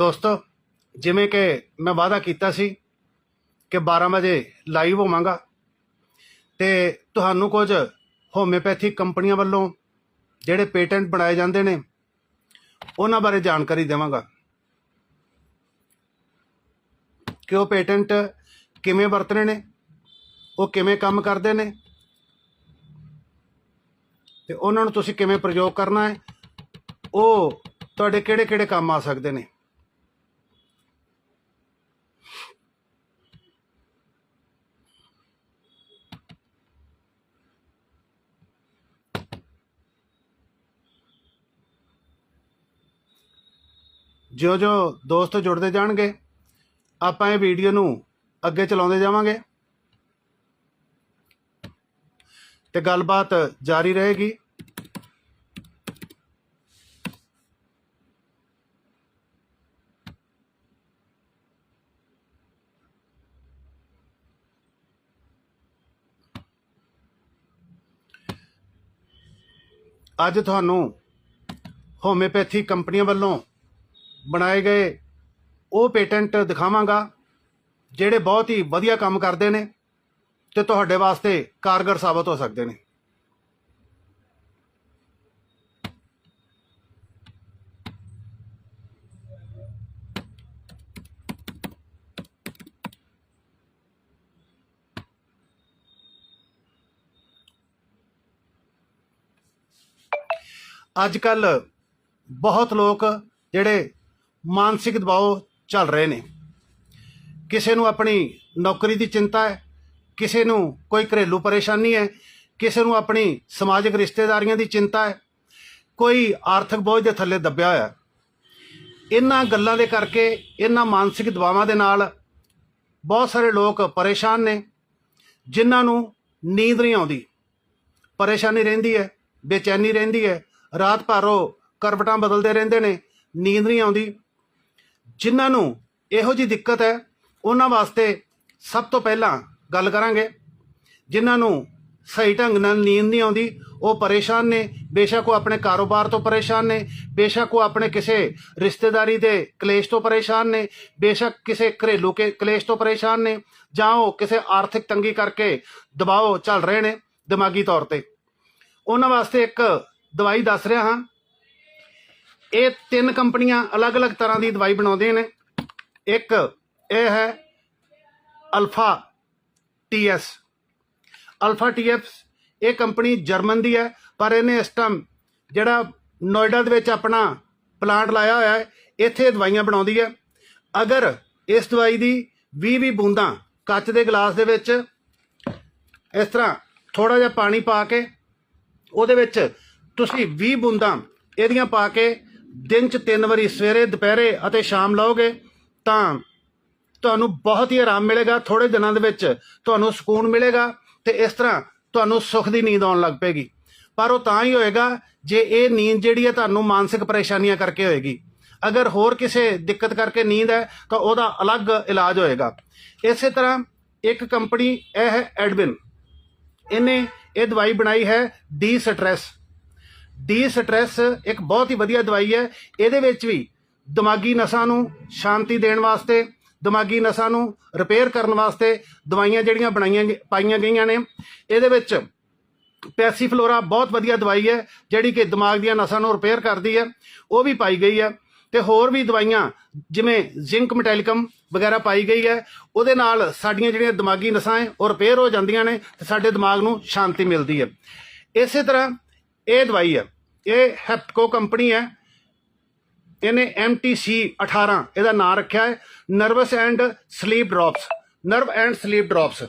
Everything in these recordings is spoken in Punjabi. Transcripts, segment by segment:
ਦੋਸਤੋ, ਜਿਵੇਂ ਕਿ ਮੈਂ ਵਾਅਦਾ ਕੀਤਾ ਸੀ ਕਿ 12 ਵਜੇ ਲਾਈਵ ਹੋਵਾਂਗਾ ਤੇ ਤੁਹਾਨੂੰ ਕੁਝ ਹੋਮਿਓਪੈਥਿਕ ਕੰਪਨੀਆਂ ਵੱਲੋਂ ਜਿਹੜੇ ਪੇਟੈਂਟ ਬਣਾਏ ਜਾਂਦੇ ਨੇ, ਉਹਨਾਂ ਬਾਰੇ ਜਾਣਕਾਰੀ ਦੇਵਾਂਗਾ। ਕਿ ਉਹ ਪੇਟੈਂਟ ਕਿਵੇਂ ਵਰਤਣੇ ਨੇ, ਉਹ ਕਿਵੇਂ ਕੰਮ ਕਰਦੇ ਨੇ ਤੇ ਉਹਨਾਂ ਨੂੰ ਤੁਸੀਂ ਕਿਵੇਂ ਪ੍ਰਯੋਗ ਕਰਨਾ ਹੈ, ਉਹ ਤੁਹਾਡੇ ਕਿਹੜੇ ਕਿਹੜੇ ਕੰਮ ਆ ਸਕਦੇ ਨੇ। ਜਿਉਂ ਜਿਉਂ ਦੋਸਤ ਜੁੜਦੇ ਜਾਣਗੇ, ਆਪਾਂ ਇਹ ਵੀਡੀਓ ਨੂੰ ਅੱਗੇ ਚਲਾਉਂਦੇ ਜਾਵਾਂਗੇ। ਤੇ ਗੱਲਬਾਤ ਜਾਰੀ ਰਹੇਗੀ। ਅੱਜ ਤੁਹਾਨੂੰ ਹੋਮਿਓਪੈਥੀ ਕੰਪਨੀਆਂ ਵੱਲੋਂ ਬਣਾਏ ਗਏ, ਉਹ ਪੇਟੈਂਟ ਦਿਖਾਵਾਂਗਾ, ਜਿਹੜੇ ਬਹੁਤ ਹੀ ਵਧੀਆ ਕੰਮ ਕਰਦੇ ਨੇ ਤੇ ਤੁਹਾਡੇ ਵਾਸਤੇ ਕਾਰਗਰ ਸਾਬਤ ਹੋ ਸਕਦੇ ਨੇ। ਅੱਜ ਕੱਲ ਬਹੁਤ ਲੋਕ ਜਿਹੜੇ ਮਾਨਸਿਕ ਦਬਾਅ ਚੱਲ ਰਹੇ ਨੇ। ਕਿਸੇ ਨੂੰ ਆਪਣੀ ਨੌਕਰੀ ਦੀ ਚਿੰਤਾ ਹੈ, ਕਿਸੇ ਨੂੰ ਕੋਈ ਘਰੇਲੂ ਪਰੇਸ਼ਾਨੀ ਹੈ, ਕਿਸੇ ਨੂੰ ਆਪਣੀ ਸਮਾਜਿਕ ਰਿਸ਼ਤੇਦਾਰੀਆਂ ਦੀ ਚਿੰਤਾ ਹੈ, ਕੋਈ ਆਰਥਿਕ ਬੋਝ ਦੇ ਥੱਲੇ ਦੱਬਿਆ ਹੋਇਆ ਇਹਨਾਂ ਗੱਲਾਂ ਦੇ ਕਰਕੇ ਇਹਨਾਂ ਮਾਨਸਿਕ ਦਬਾਵਾਂ ਦੇ ਨਾਲ ਬਹੁਤ ਸਾਰੇ ਲੋਕ ਪਰੇਸ਼ਾਨ ਨੇ, ਜਿਨ੍ਹਾਂ ਨੂੰ ਨੀਂਦ ਨਹੀਂ ਆਉਂਦੀ। ਪਰੇਸ਼ਾਨੀ ਰਹਿੰਦੀ ਹੈ, ਬੇਚੈਨੀ ਰਹਿੰਦੀ ਹੈ, ਰਾਤ ਭਰ ਉਹ ਕਰਵਟਾਂ ਬਦਲਦੇ ਰਹਿੰਦੇ ਨੇ, ਨੀਂਦ ਨਹੀਂ ਆਉਂਦੀ। ਜਿਨ੍ਹਾਂ ਨੂੰ ਇਹੋ ਜੀ ਦਿੱਕਤ ਹੈ, ਉਹਨਾਂ ਵਾਸਤੇ ਸਭ ਤੋਂ ਪਹਿਲਾਂ ਗੱਲ ਕਰਾਂਗੇ। ਜਿਨ੍ਹਾਂ ਨੂੰ ਸਹੀ ਢੰਗ ਨਾਲ ਨੀਂਦ ਨਹੀਂ ਆਉਂਦੀ, ਉਹ ਪਰੇਸ਼ਾਨ ਨੇ। ਬੇਸ਼ੱਕ ਉਹ ਆਪਣੇ ਕਾਰੋਬਾਰ ਤੋਂ ਪਰੇਸ਼ਾਨ ਨੇ। ਬੇਸ਼ੱਕ ਉਹ ਆਪਣੇ ਕਿਸੇ ਰਿਸ਼ਤੇਦਾਰੀ ਦੇ ਕਲੇਸ਼ ਤੋਂ ਪਰੇਸ਼ਾਨ ਨੇ। ਬੇਸ਼ੱਕ ਕਿਸੇ ਘਰੇਲੂ ਕੇ, ਕਲੇਸ਼ ਤੋਂ ਪਰੇਸ਼ਾਨ ਨੇ ਜਾਂ ਉਹ ਕਿਸੇ ਆਰਥਿਕ ਤੰਗੀ ਕਰਕੇ ਦਬਾਅ ਚੱਲ ਰਹੇ ਨੇ ਦਿਮਾਗੀ ਤੌਰ ਤੇ। ਉਹਨਾਂ ਵਾਸਤੇ ਇੱਕ ਦਵਾਈ ਦੱਸ ਰਿਹਾ ਹਾਂ। ਇਹ ਤਿੰਨ ਕੰਪਨੀਆਂ ਅਲੱਗ-ਅਲੱਗ ਤਰ੍ਹਾਂ ਦੀ ਦਵਾਈ ਬਣਾਉਂਦੀਆਂ ਨੇ। ਇੱਕ ਇਹ ਹੈ ਅਲਫਾ ਟੀਐਸ ਅਲਫਾ ਟੀਐਸ ਇਹ ਕੰਪਨੀ ਜਰਮਨ ਦੀ ਹੈ, ਪਰ ਇਹਨੇ ਇਸ ਟਾਈਮ ਜਿਹੜਾ ਨੋਇਡਾ ਦੇ ਵਿੱਚ ਆਪਣਾ ਪਲਾਂਟ ਲਾਇਆ ਹੋਇਆ ਹੈ, ਇੱਥੇ ਦਵਾਈਆਂ ਬਣਾਉਂਦੀ ਹੈ। ਅਗਰ ਇਸ ਦਵਾਈ ਦੀ 20 20 ਬੂੰਦਾਂ ਕੱਚ ਦੇ ਗਲਾਸ ਦੇ ਵਿੱਚ ਇਸ ਤਰ੍ਹਾਂ ਥੋੜਾ ਜਿਹਾ ਪਾਣੀ ਪਾ ਕੇ ਉਹਦੇ ਵਿੱਚ ਤੁਸੀਂ 20 ਬੂੰਦਾਂ ਇਹਦੀਆਂ ਪਾ ਕੇ ਦਿਨ ਚ ਤਿੰਨ ਵਾਰੀ ਸਵੇਰੇ, ਦੁਪਹਿਰੇ ਅਤੇ ਸ਼ਾਮ ਲਓਗੇ, ਤਾਂ ਤੁਹਾਨੂੰ ਬਹੁਤ ਹੀ ਆਰਾਮ ਮਿਲੇਗਾ। ਥੋੜੇ ਦਿਨਾਂ ਦੇ ਵਿੱਚ ਤੁਹਾਨੂੰ ਸਕੂਨ ਮਿਲੇਗਾ ਤੇ ਇਸ ਤਰ੍ਹਾਂ ਤੁਹਾਨੂੰ ਸੁੱਖ ਦੀ ਨੀਂਦ ਆਉਣ ਲੱਗ ਪਏਗੀ। ਪਰ ਉਹ ਤਾਂ ਹੀ ਹੋਏਗਾ ਜੇ ਇਹ ਨੀਂਦ ਜਿਹੜੀ ਹੈ ਤੁਹਾਨੂੰ ਮਾਨਸਿਕ ਪਰੇਸ਼ਾਨੀਆਂ ਕਰਕੇ ਹੋਏਗੀ। ਅਗਰ ਹੋਰ ਕਿਸੇ ਦਿੱਕਤ ਕਰਕੇ ਨੀਂਦ ਹੈ, ਤਾਂ ਉਹਦਾ ਅਲੱਗ ਇਲਾਜ ਹੋਏਗਾ। ਇਸੇ ਤਰ੍ਹਾਂ ਇੱਕ ਕੰਪਨੀ, ਇਹ ਹੈ ਐਡਵਿਨ ਇਹਨੇ ਇਹ ਦਵਾਈ ਬਣਾਈ ਹੈ ਡੀ ਸਟ੍ਰੈਸ। ਡੀ ਸਟ੍ਰੈਸ ਇੱਕ ਬਹੁਤ ਹੀ ਵਧੀਆ ਦਵਾਈ ਹੈ। ਇਹਦੇ ਵਿੱਚ ਵੀ ਦਿਮਾਗੀ ਨਸਾਂ ਨੂੰ ਸ਼ਾਂਤੀ ਦੇਣ ਵਾਸਤੇ, ਦਿਮਾਗੀ ਨਸਾਂ ਨੂੰ ਰਿਪੇਅਰ ਕਰਨ ਵਾਸਤੇ ਦਵਾਈਆਂ ਜਿਹੜੀਆਂ ਬਣਾਈਆਂ ਗ- ਪਾਈਆਂ ਗਈਆਂ ਨੇ। ਇਹਦੇ ਵਿੱਚ ਪੈਸੀਫਲੋਰਾ ਬਹੁਤ ਵਧੀਆ ਦਵਾਈ ਹੈ, ਜਿਹੜੀ ਕਿ ਦਿਮਾਗ ਦੀਆਂ ਨਸਾਂ ਨੂੰ ਰਿਪੇਅਰ ਕਰਦੀ ਹੈ। ਉਹ ਵੀ ਪਾਈ ਗਈ ਹੈ ਤੇ ਹੋਰ ਵੀ ਦਵਾਈਆਂ, ਜਿਵੇਂ ਜ਼ਿੰਕ ਮੈਟੈਲਿਕਮ ਵਗੈਰਾ ਪਾਈ ਗਈ ਹੈ। ਉਹਦੇ ਨਾਲ ਸਾਡੀਆਂ ਜਿਹੜੀਆਂ ਦਿਮਾਗੀ ਨਸਾਂ ਹੈ, ਉਹ ਰਿਪੇਅਰ ਹੋ ਜਾਂਦੀਆਂ ਨੇ ਤੇ ਸਾਡੇ ਦਿਮਾਗ ਨੂੰ ਸ਼ਾਂਤੀ ਮਿਲਦੀ ਹੈ। ਇਸੇ ਤਰ੍ਹਾਂ ਇਹ ਦਵਾਈ ਹੈ ਇਹ ਹੈਪਕੋ ਕੰਪਨੀ ਹੈ। ਇਹਨੇ MTC 18 ਇਹਦਾ ਨਾਮ ਰੱਖਿਆ ਹੈ। Nervous and sleep drops nerve and sleep drops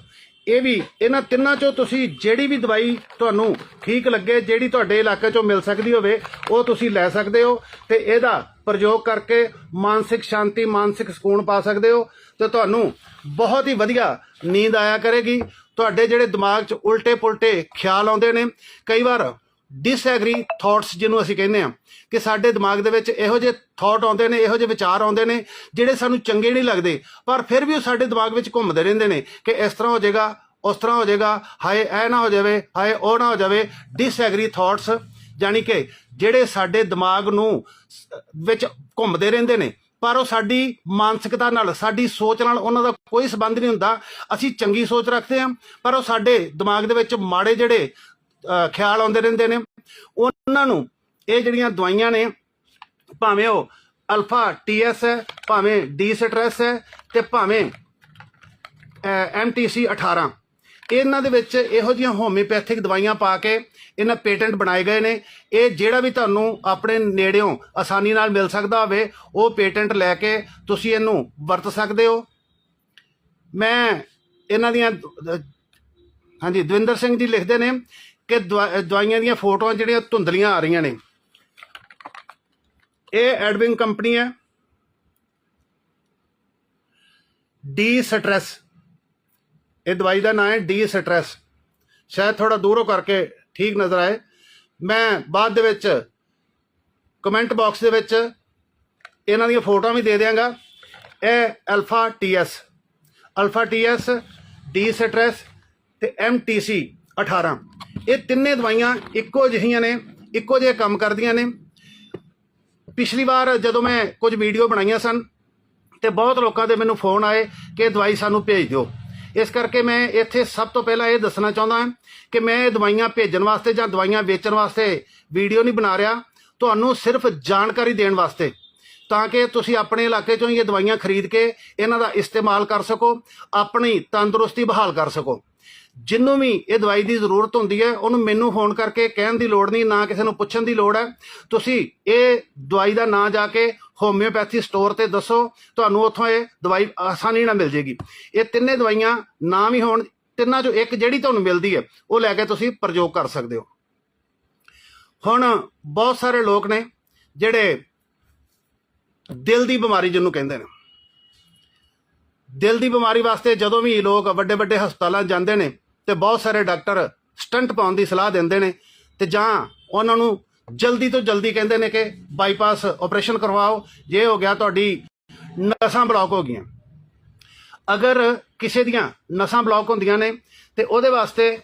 ਇਹ ਵੀ, ਇਹਨਾਂ ਤਿੰਨਾਂ ਚੋਂ ਤੁਸੀਂ ਜਿਹੜੀ ਵੀ ਦਵਾਈ ਤੁਹਾਨੂੰ ਠੀਕ ਲੱਗੇ, ਜਿਹੜੀ ਤੁਹਾਡੇ ਇਲਾਕੇ ਚੋਂ ਮਿਲ ਸਕਦੀ ਹੋਵੇ, ਉਹ ਤੁਸੀਂ ਲੈ ਸਕਦੇ ਹੋ ਤੇ ਇਹਦਾ ਪ੍ਰਯੋਗ ਕਰਕੇ ਮਾਨਸਿਕ ਸ਼ਾਂਤੀ, ਮਾਨਸਿਕ ਸਕੂਨ ਪਾ ਸਕਦੇ ਹੋ ਤੇ ਤੁਹਾਨੂੰ ਬਹੁਤ ਹੀ ਵਧੀਆ ਨੀਂਦ ਆਇਆ ਕਰੇਗੀ। ਤੁਹਾਡੇ ਜਿਹੜੇ ਦਿਮਾਗ 'ਚ ਉਲਟੇ ਪੁਲਟੇ ਖਿਆਲ ਆਉਂਦੇ ਨੇ, ਕਈ ਵਾਰ ਡਿਸਐਗਰੀ ਥਾਟਸ ਜਿਹਨੂੰ ਅਸੀਂ ਕਹਿੰਦੇ ਆ ਕਿ ਸਾਡੇ ਦਿਮਾਗ ਦੇ ਵਿੱਚ ਇਹੋ ਜਿਹੇ ਥਾਟ ਆਉਂਦੇ ਨੇ, ਇਹੋ ਜਿਹੇ ਵਿਚਾਰ ਆਉਂਦੇ ਨੇ ਜਿਹੜੇ ਸਾਨੂੰ ਚੰਗੇ ਨਹੀਂ ਲੱਗਦੇ, ਪਰ ਫਿਰ ਵੀ ਉਹ ਸਾਡੇ ਦਿਮਾਗ ਵਿੱਚ ਘੁੰਮਦੇ ਰਹਿੰਦੇ ਨੇ ਕਿ ਇਸ ਤਰ੍ਹਾਂ ਹੋ ਜਾਏਗਾ, ਉਸ ਤਰ੍ਹਾਂ ਹੋ ਜਾਏਗਾ, ਹਾਏ ਇਹ ਨਾ ਹੋ ਜਾਵੇ, ਹਾਏ ਉਹ ਨਾ ਹੋ ਜਾਵੇ। ਡਿਸਐਗਰੀ ਥਾਟਸ ਯਾਨੀ ਕਿ ਜਿਹੜੇ ਸਾਡੇ ਦਿਮਾਗ ਨੂੰ ਵਿੱਚ ਘੁੰਮਦੇ ਰਹਿੰਦੇ ਨੇ, ਪਰ ਉਹ ਸਾਡੀ ਮਾਨਸਿਕਤਾ ਨਾਲ, ਸਾਡੀ ਸੋਚ ਨਾਲ ਉਹਨਾਂ ਦਾ ਕੋਈ ਸਬੰਧ ਨਹੀਂ ਹੁੰਦਾ। ਅਸੀਂ ਚੰਗੀ ਸੋਚ ਰੱਖਦੇ ਹਾਂ, ਪਰ ਉਹ ਸਾਡੇ ਦਿਮਾਗ ਦੇ ਵਿੱਚ ਮਾੜੇ ਜਿਹੜੇ ਖਿਆਲ ਆਉਂਦੇ ਰਹਿੰਦੇ ਨੇ। ਉਹਨਾਂ ਨੂੰ ਇਹ ਜਿਹੜੀਆਂ ਦਵਾਈਆਂ ਨੇ, ਭਾਵੇਂ ਉਹ ਅਲਫਾ ਟੀਐਸ ਹੈ, ਭਾਵੇਂ ਡੀ ਸਟ੍ਰੈਸ ਹੈ ਤੇ ਭਾਵੇਂ ਐਮਟੀਸੀ 18 ਇਹਨਾਂ ਦੇ ਵਿੱਚ ਇਹੋ ਜਿਹੀਆਂ ਹੋਮਿਓਪੈਥਿਕ ਦਵਾਈਆਂ ਪਾ ਕੇ ਇਹਨਾਂ ਪੇਟੈਂਟ ਬਣਾਏ ਗਏ ਨੇ। ਇਹ ਜਿਹੜਾ ਵੀ ਤੁਹਾਨੂੰ ਆਪਣੇ ਨੇੜਿਓਂ ਆਸਾਨੀ ਨਾਲ ਮਿਲ ਸਕਦਾ ਹੋਵੇ, ਉਹ ਪੇਟੈਂਟ ਲੈ ਕੇ ਤੁਸੀਂ ਇਹਨੂੰ ਵਰਤ ਸਕਦੇ ਹੋ। ਮੈਂ ਇਹਨਾਂ ਦੀਆਂ ਹਾਂਜੀ, ਦਵਿੰਦਰ ਸਿੰਘ ਜੀ ਲਿਖਦੇ ਨੇ ਕਿ ਦਵਾ- ਦਵਾਈਆਂ ਦੀਆਂ ਫੋਟੋਆਂ ਜਿਹੜੀਆਂ ਧੁੰਦਲੀਆਂ ਆ ਰਹੀਆਂ ਨੇ। ਇਹ ਐਡਵਿੰਗ ਕੰਪਨੀ ਹੈ। ਡੀ ਸਟ੍ਰੈਸ ਇਹ ਦਵਾਈ ਦਾ ਨਾਮ ਹੈ ਡੀ ਸਟ੍ਰੈਸ ਸ਼ਾਇਦ ਥੋੜਾ ਦੂਰੋਂ ਕਰਕੇ ਠੀਕ ਨਜ਼ਰ ਆਏ। ਮੈਂ ਬਾਅਦ ਦੇ ਵਿੱਚ ਕਮੈਂਟ ਬਾਕਸ ਦੇ ਵਿੱਚ ਇਹਨਾਂ ਦੀਆਂ ਫੋਟੋਆਂ ਵੀ ਦੇ ਦਿਆਂਗਾ। ਇਹ alpha TS alpha TS D stress ਤੇ ਐਮਟੀਸੀ 18 ਇਹ ਤਿੰਨੇ ਦਵਾਈਆਂ ਇੱਕੋ ਜਿਹੀਆਂ ਨੇ, ਇੱਕੋ ਜਿਹੇ ਕੰਮ ਕਰਦੀਆਂ ਨੇ। ਪਿਛਲੀ ਵਾਰ ਜਦੋਂ ਮੈਂ ਕੁਝ ਵੀਡੀਓ ਬਣਾਈਆਂ ਸਨ ਤੇ ਬਹੁਤ ਲੋਕਾਂ ਦੇ ਮੈਨੂੰ ਫੋਨ ਆਏ ਕਿ ਇਹ ਦਵਾਈ ਸਾਨੂੰ ਭੇਜ ਦਿਓ। ਇਸ ਕਰਕੇ ਮੈਂ ਇੱਥੇ ਸਭ ਤੋਂ ਪਹਿਲਾਂ ਇਹ ਦੱਸਣਾ ਚਾਹੁੰਦਾ ਹਾਂ ਕਿ ਮੈਂ ਇਹ ਦਵਾਈਆਂ ਭੇਜਣ ਵਾਸਤੇ ਜਾਂ ਦਵਾਈਆਂ ਵੇਚਣ ਵਾਸਤੇ ਵੀਡੀਓ ਨਹੀਂ ਬਣਾ ਰਿਹਾ। ਤੁਹਾਨੂੰ ਸਿਰਫ ਜਾਣਕਾਰੀ ਦੇਣ ਵਾਸਤੇ ਤਾਂ ਕਿ ਤੁਸੀਂ ਆਪਣੇ ਇਲਾਕੇ ਚੋਂ ਹੀ ਇਹ ਦਵਾਈਆਂ ਖਰੀਦ ਕੇ ਇਹਨਾਂ ਦਾ ਇਸਤੇਮਾਲ ਕਰ ਸਕੋ, ਆਪਣੀ ਤੰਦਰੁਸਤੀ ਬਹਾਲ ਕਰ ਸਕੋ। ਜਿੰਨੂੰ ਵੀ ਇਹ ਦਵਾਈ ਦੀ ਜ਼ਰੂਰਤ ਹੁੰਦੀ ਹੈ, ਉਹਨੂੰ ਮੈਨੂੰ ਫੋਨ ਕਰਕੇ ਕਹਿਣ ਦੀ ਲੋੜ ਨਹੀਂ, ਨਾ ਕਿਸੇ ਨੂੰ ਪੁੱਛਣ ਦੀ ਲੋੜ ਹੈ। ਤੁਸੀਂ ਇਹ ਦਵਾਈ ਦਾ ਨਾਂ ਜਾ ਕੇ ਹੋਮਿਓਪੈਥੀ ਸਟੋਰ ਤੇ ਦੱਸੋ, ਤੁਹਾਨੂੰ ਉੱਥੋਂ ਇਹ ਦਵਾਈ ਆਸਾਨੀ ਨਾਲ ਮਿਲ ਜੇਗੀ। ਇਹ ਤਿੰਨੇ ਦਵਾਈਆਂ ਨਾ ਵੀ ਹੋਣ, ਤਿੰਨਾਂ ਚੋਂ ਇੱਕ ਜਿਹੜੀ ਤੁਹਾਨੂੰ ਮਿਲਦੀ ਹੈ, ਉਹ ਲੈ ਕੇ ਤੁਸੀਂ ਪ੍ਰਯੋਗ ਕਰ ਸਕਦੇ ਹੋ। ਹੁਣ ਬਹੁਤ ਸਾਰੇ ਲੋਕ ਨੇ ਜਿਹੜੇ ਦਿਲ ਦੀ ਬਿਮਾਰੀ ਜਿਹਨੂੰ ਕਹਿੰਦੇ ਨੇ। ਦਿਲ ਦੀ ਬਿਮਾਰੀ ਵਾਸਤੇ ਜਦੋਂ ਵੀ ਲੋਕ ਵੱਡੇ ਵੱਡੇ ਹਸਪਤਾਲਾਂ ਜਾਂਦੇ ਨੇ ਤੇ ਬਹੁਤ ਸਾਰੇ ਡਾਕਟਰ ਸਟੰਟ ਪਾਉਣ ਦੀ ਸਲਾਹ ਦਿੰਦੇ ਨੇ ਤੇ ਜਾਂ ਉਹਨਾਂ ਨੂੰ ਜਲਦੀ ਤੋਂ ਜਲਦੀ ਕਹਿੰਦੇ ਨੇ ਕਿ ਬਾਈਪਾਸ ਆਪਰੇਸ਼ਨ ਕਰਵਾਓ, ਜੇ ਹੋ ਗਿਆ ਤੁਹਾਡੀ ਨਸਾਂ ਬਲੌਕ ਹੋ ਗਈਆਂ। ਅਗਰ ਕਿਸੇ ਦੀਆਂ ਨਸਾਂ ਬਲੌਕ ਹੁੰਦੀਆਂ ਨੇ ਤੇ ਉਹਦੇ ਵਾਸਤੇ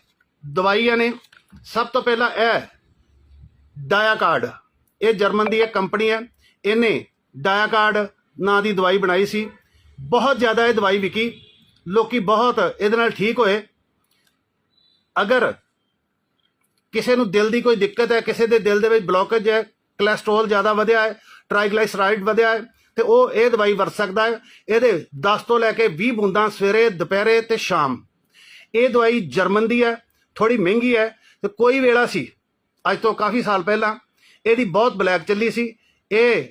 ਦਵਾਈਆਂ ਨੇ, ਸਭ ਤੋਂ ਪਹਿਲਾਂ ਇਹ ਡਾਇਆਕਾਰਡ ਇਹ ਜਰਮਨ ਦੀ ਇੱਕ ਕੰਪਨੀ ਹੈ, ਇਹਨੇ ਡਾਇਆਕਾਰਡ ਨਾਂ ਦੀ ਦਵਾਈ ਬਣਾਈ ਸੀ। ਬਹੁਤ ਜ਼ਿਆਦਾ ਇਹ ਦਵਾਈ ਵਿਕੀ। ਲੋਕੀ ਬਹੁਤ ਇਹਦੇ ਨਾਲ ਠੀਕ ਹੋਏ। ਅਗਰ ਕਿਸੇ ਨੂੰ ਦਿਲ ਦੀ ਕੋਈ ਦਿੱਕਤ ਹੈ, ਕਿਸੇ ਦੇ ਦਿਲ ਦੇ ਵਿੱਚ ਬਲੌਕੇਜ ਹੈ ਕੋਲੇਸਟ੍ਰੋਲ ਜ਼ਿਆਦਾ ਵਧਿਆ ਹੈ ਟ੍ਰਾਈਗਲਾਈਸਰਾਈਡ ਵਧਿਆ ਹੈ, ਤੇ ਉਹ ਇਹ ਦਵਾਈ ਵਰਤ ਸਕਦਾ ਹੈ। ਇਹਦੇ 10 ਤੋਂ ਲੈ ਕੇ 20 ਬੂੰਦਾਂ ਸਵੇਰੇ, ਦੁਪਹਿਰੇ ਤੇ ਸ਼ਾਮ। ਇਹ ਦਵਾਈ ਜਰਮਨ ਦੀ ਹੈ ਥੋੜੀ ਮਹਿੰਗੀ ਹੈ, ਤੇ ਕੋਈ ਵੇਲਾ ਸੀ, ਅੱਜ ਤੋਂ ਕਾਫੀ ਸਾਲ ਪਹਿਲਾਂ, ਇਹਦੀ ਬਹੁਤ ਬਲੈਕ ਚੱਲੀ ਸੀ। ਇਹ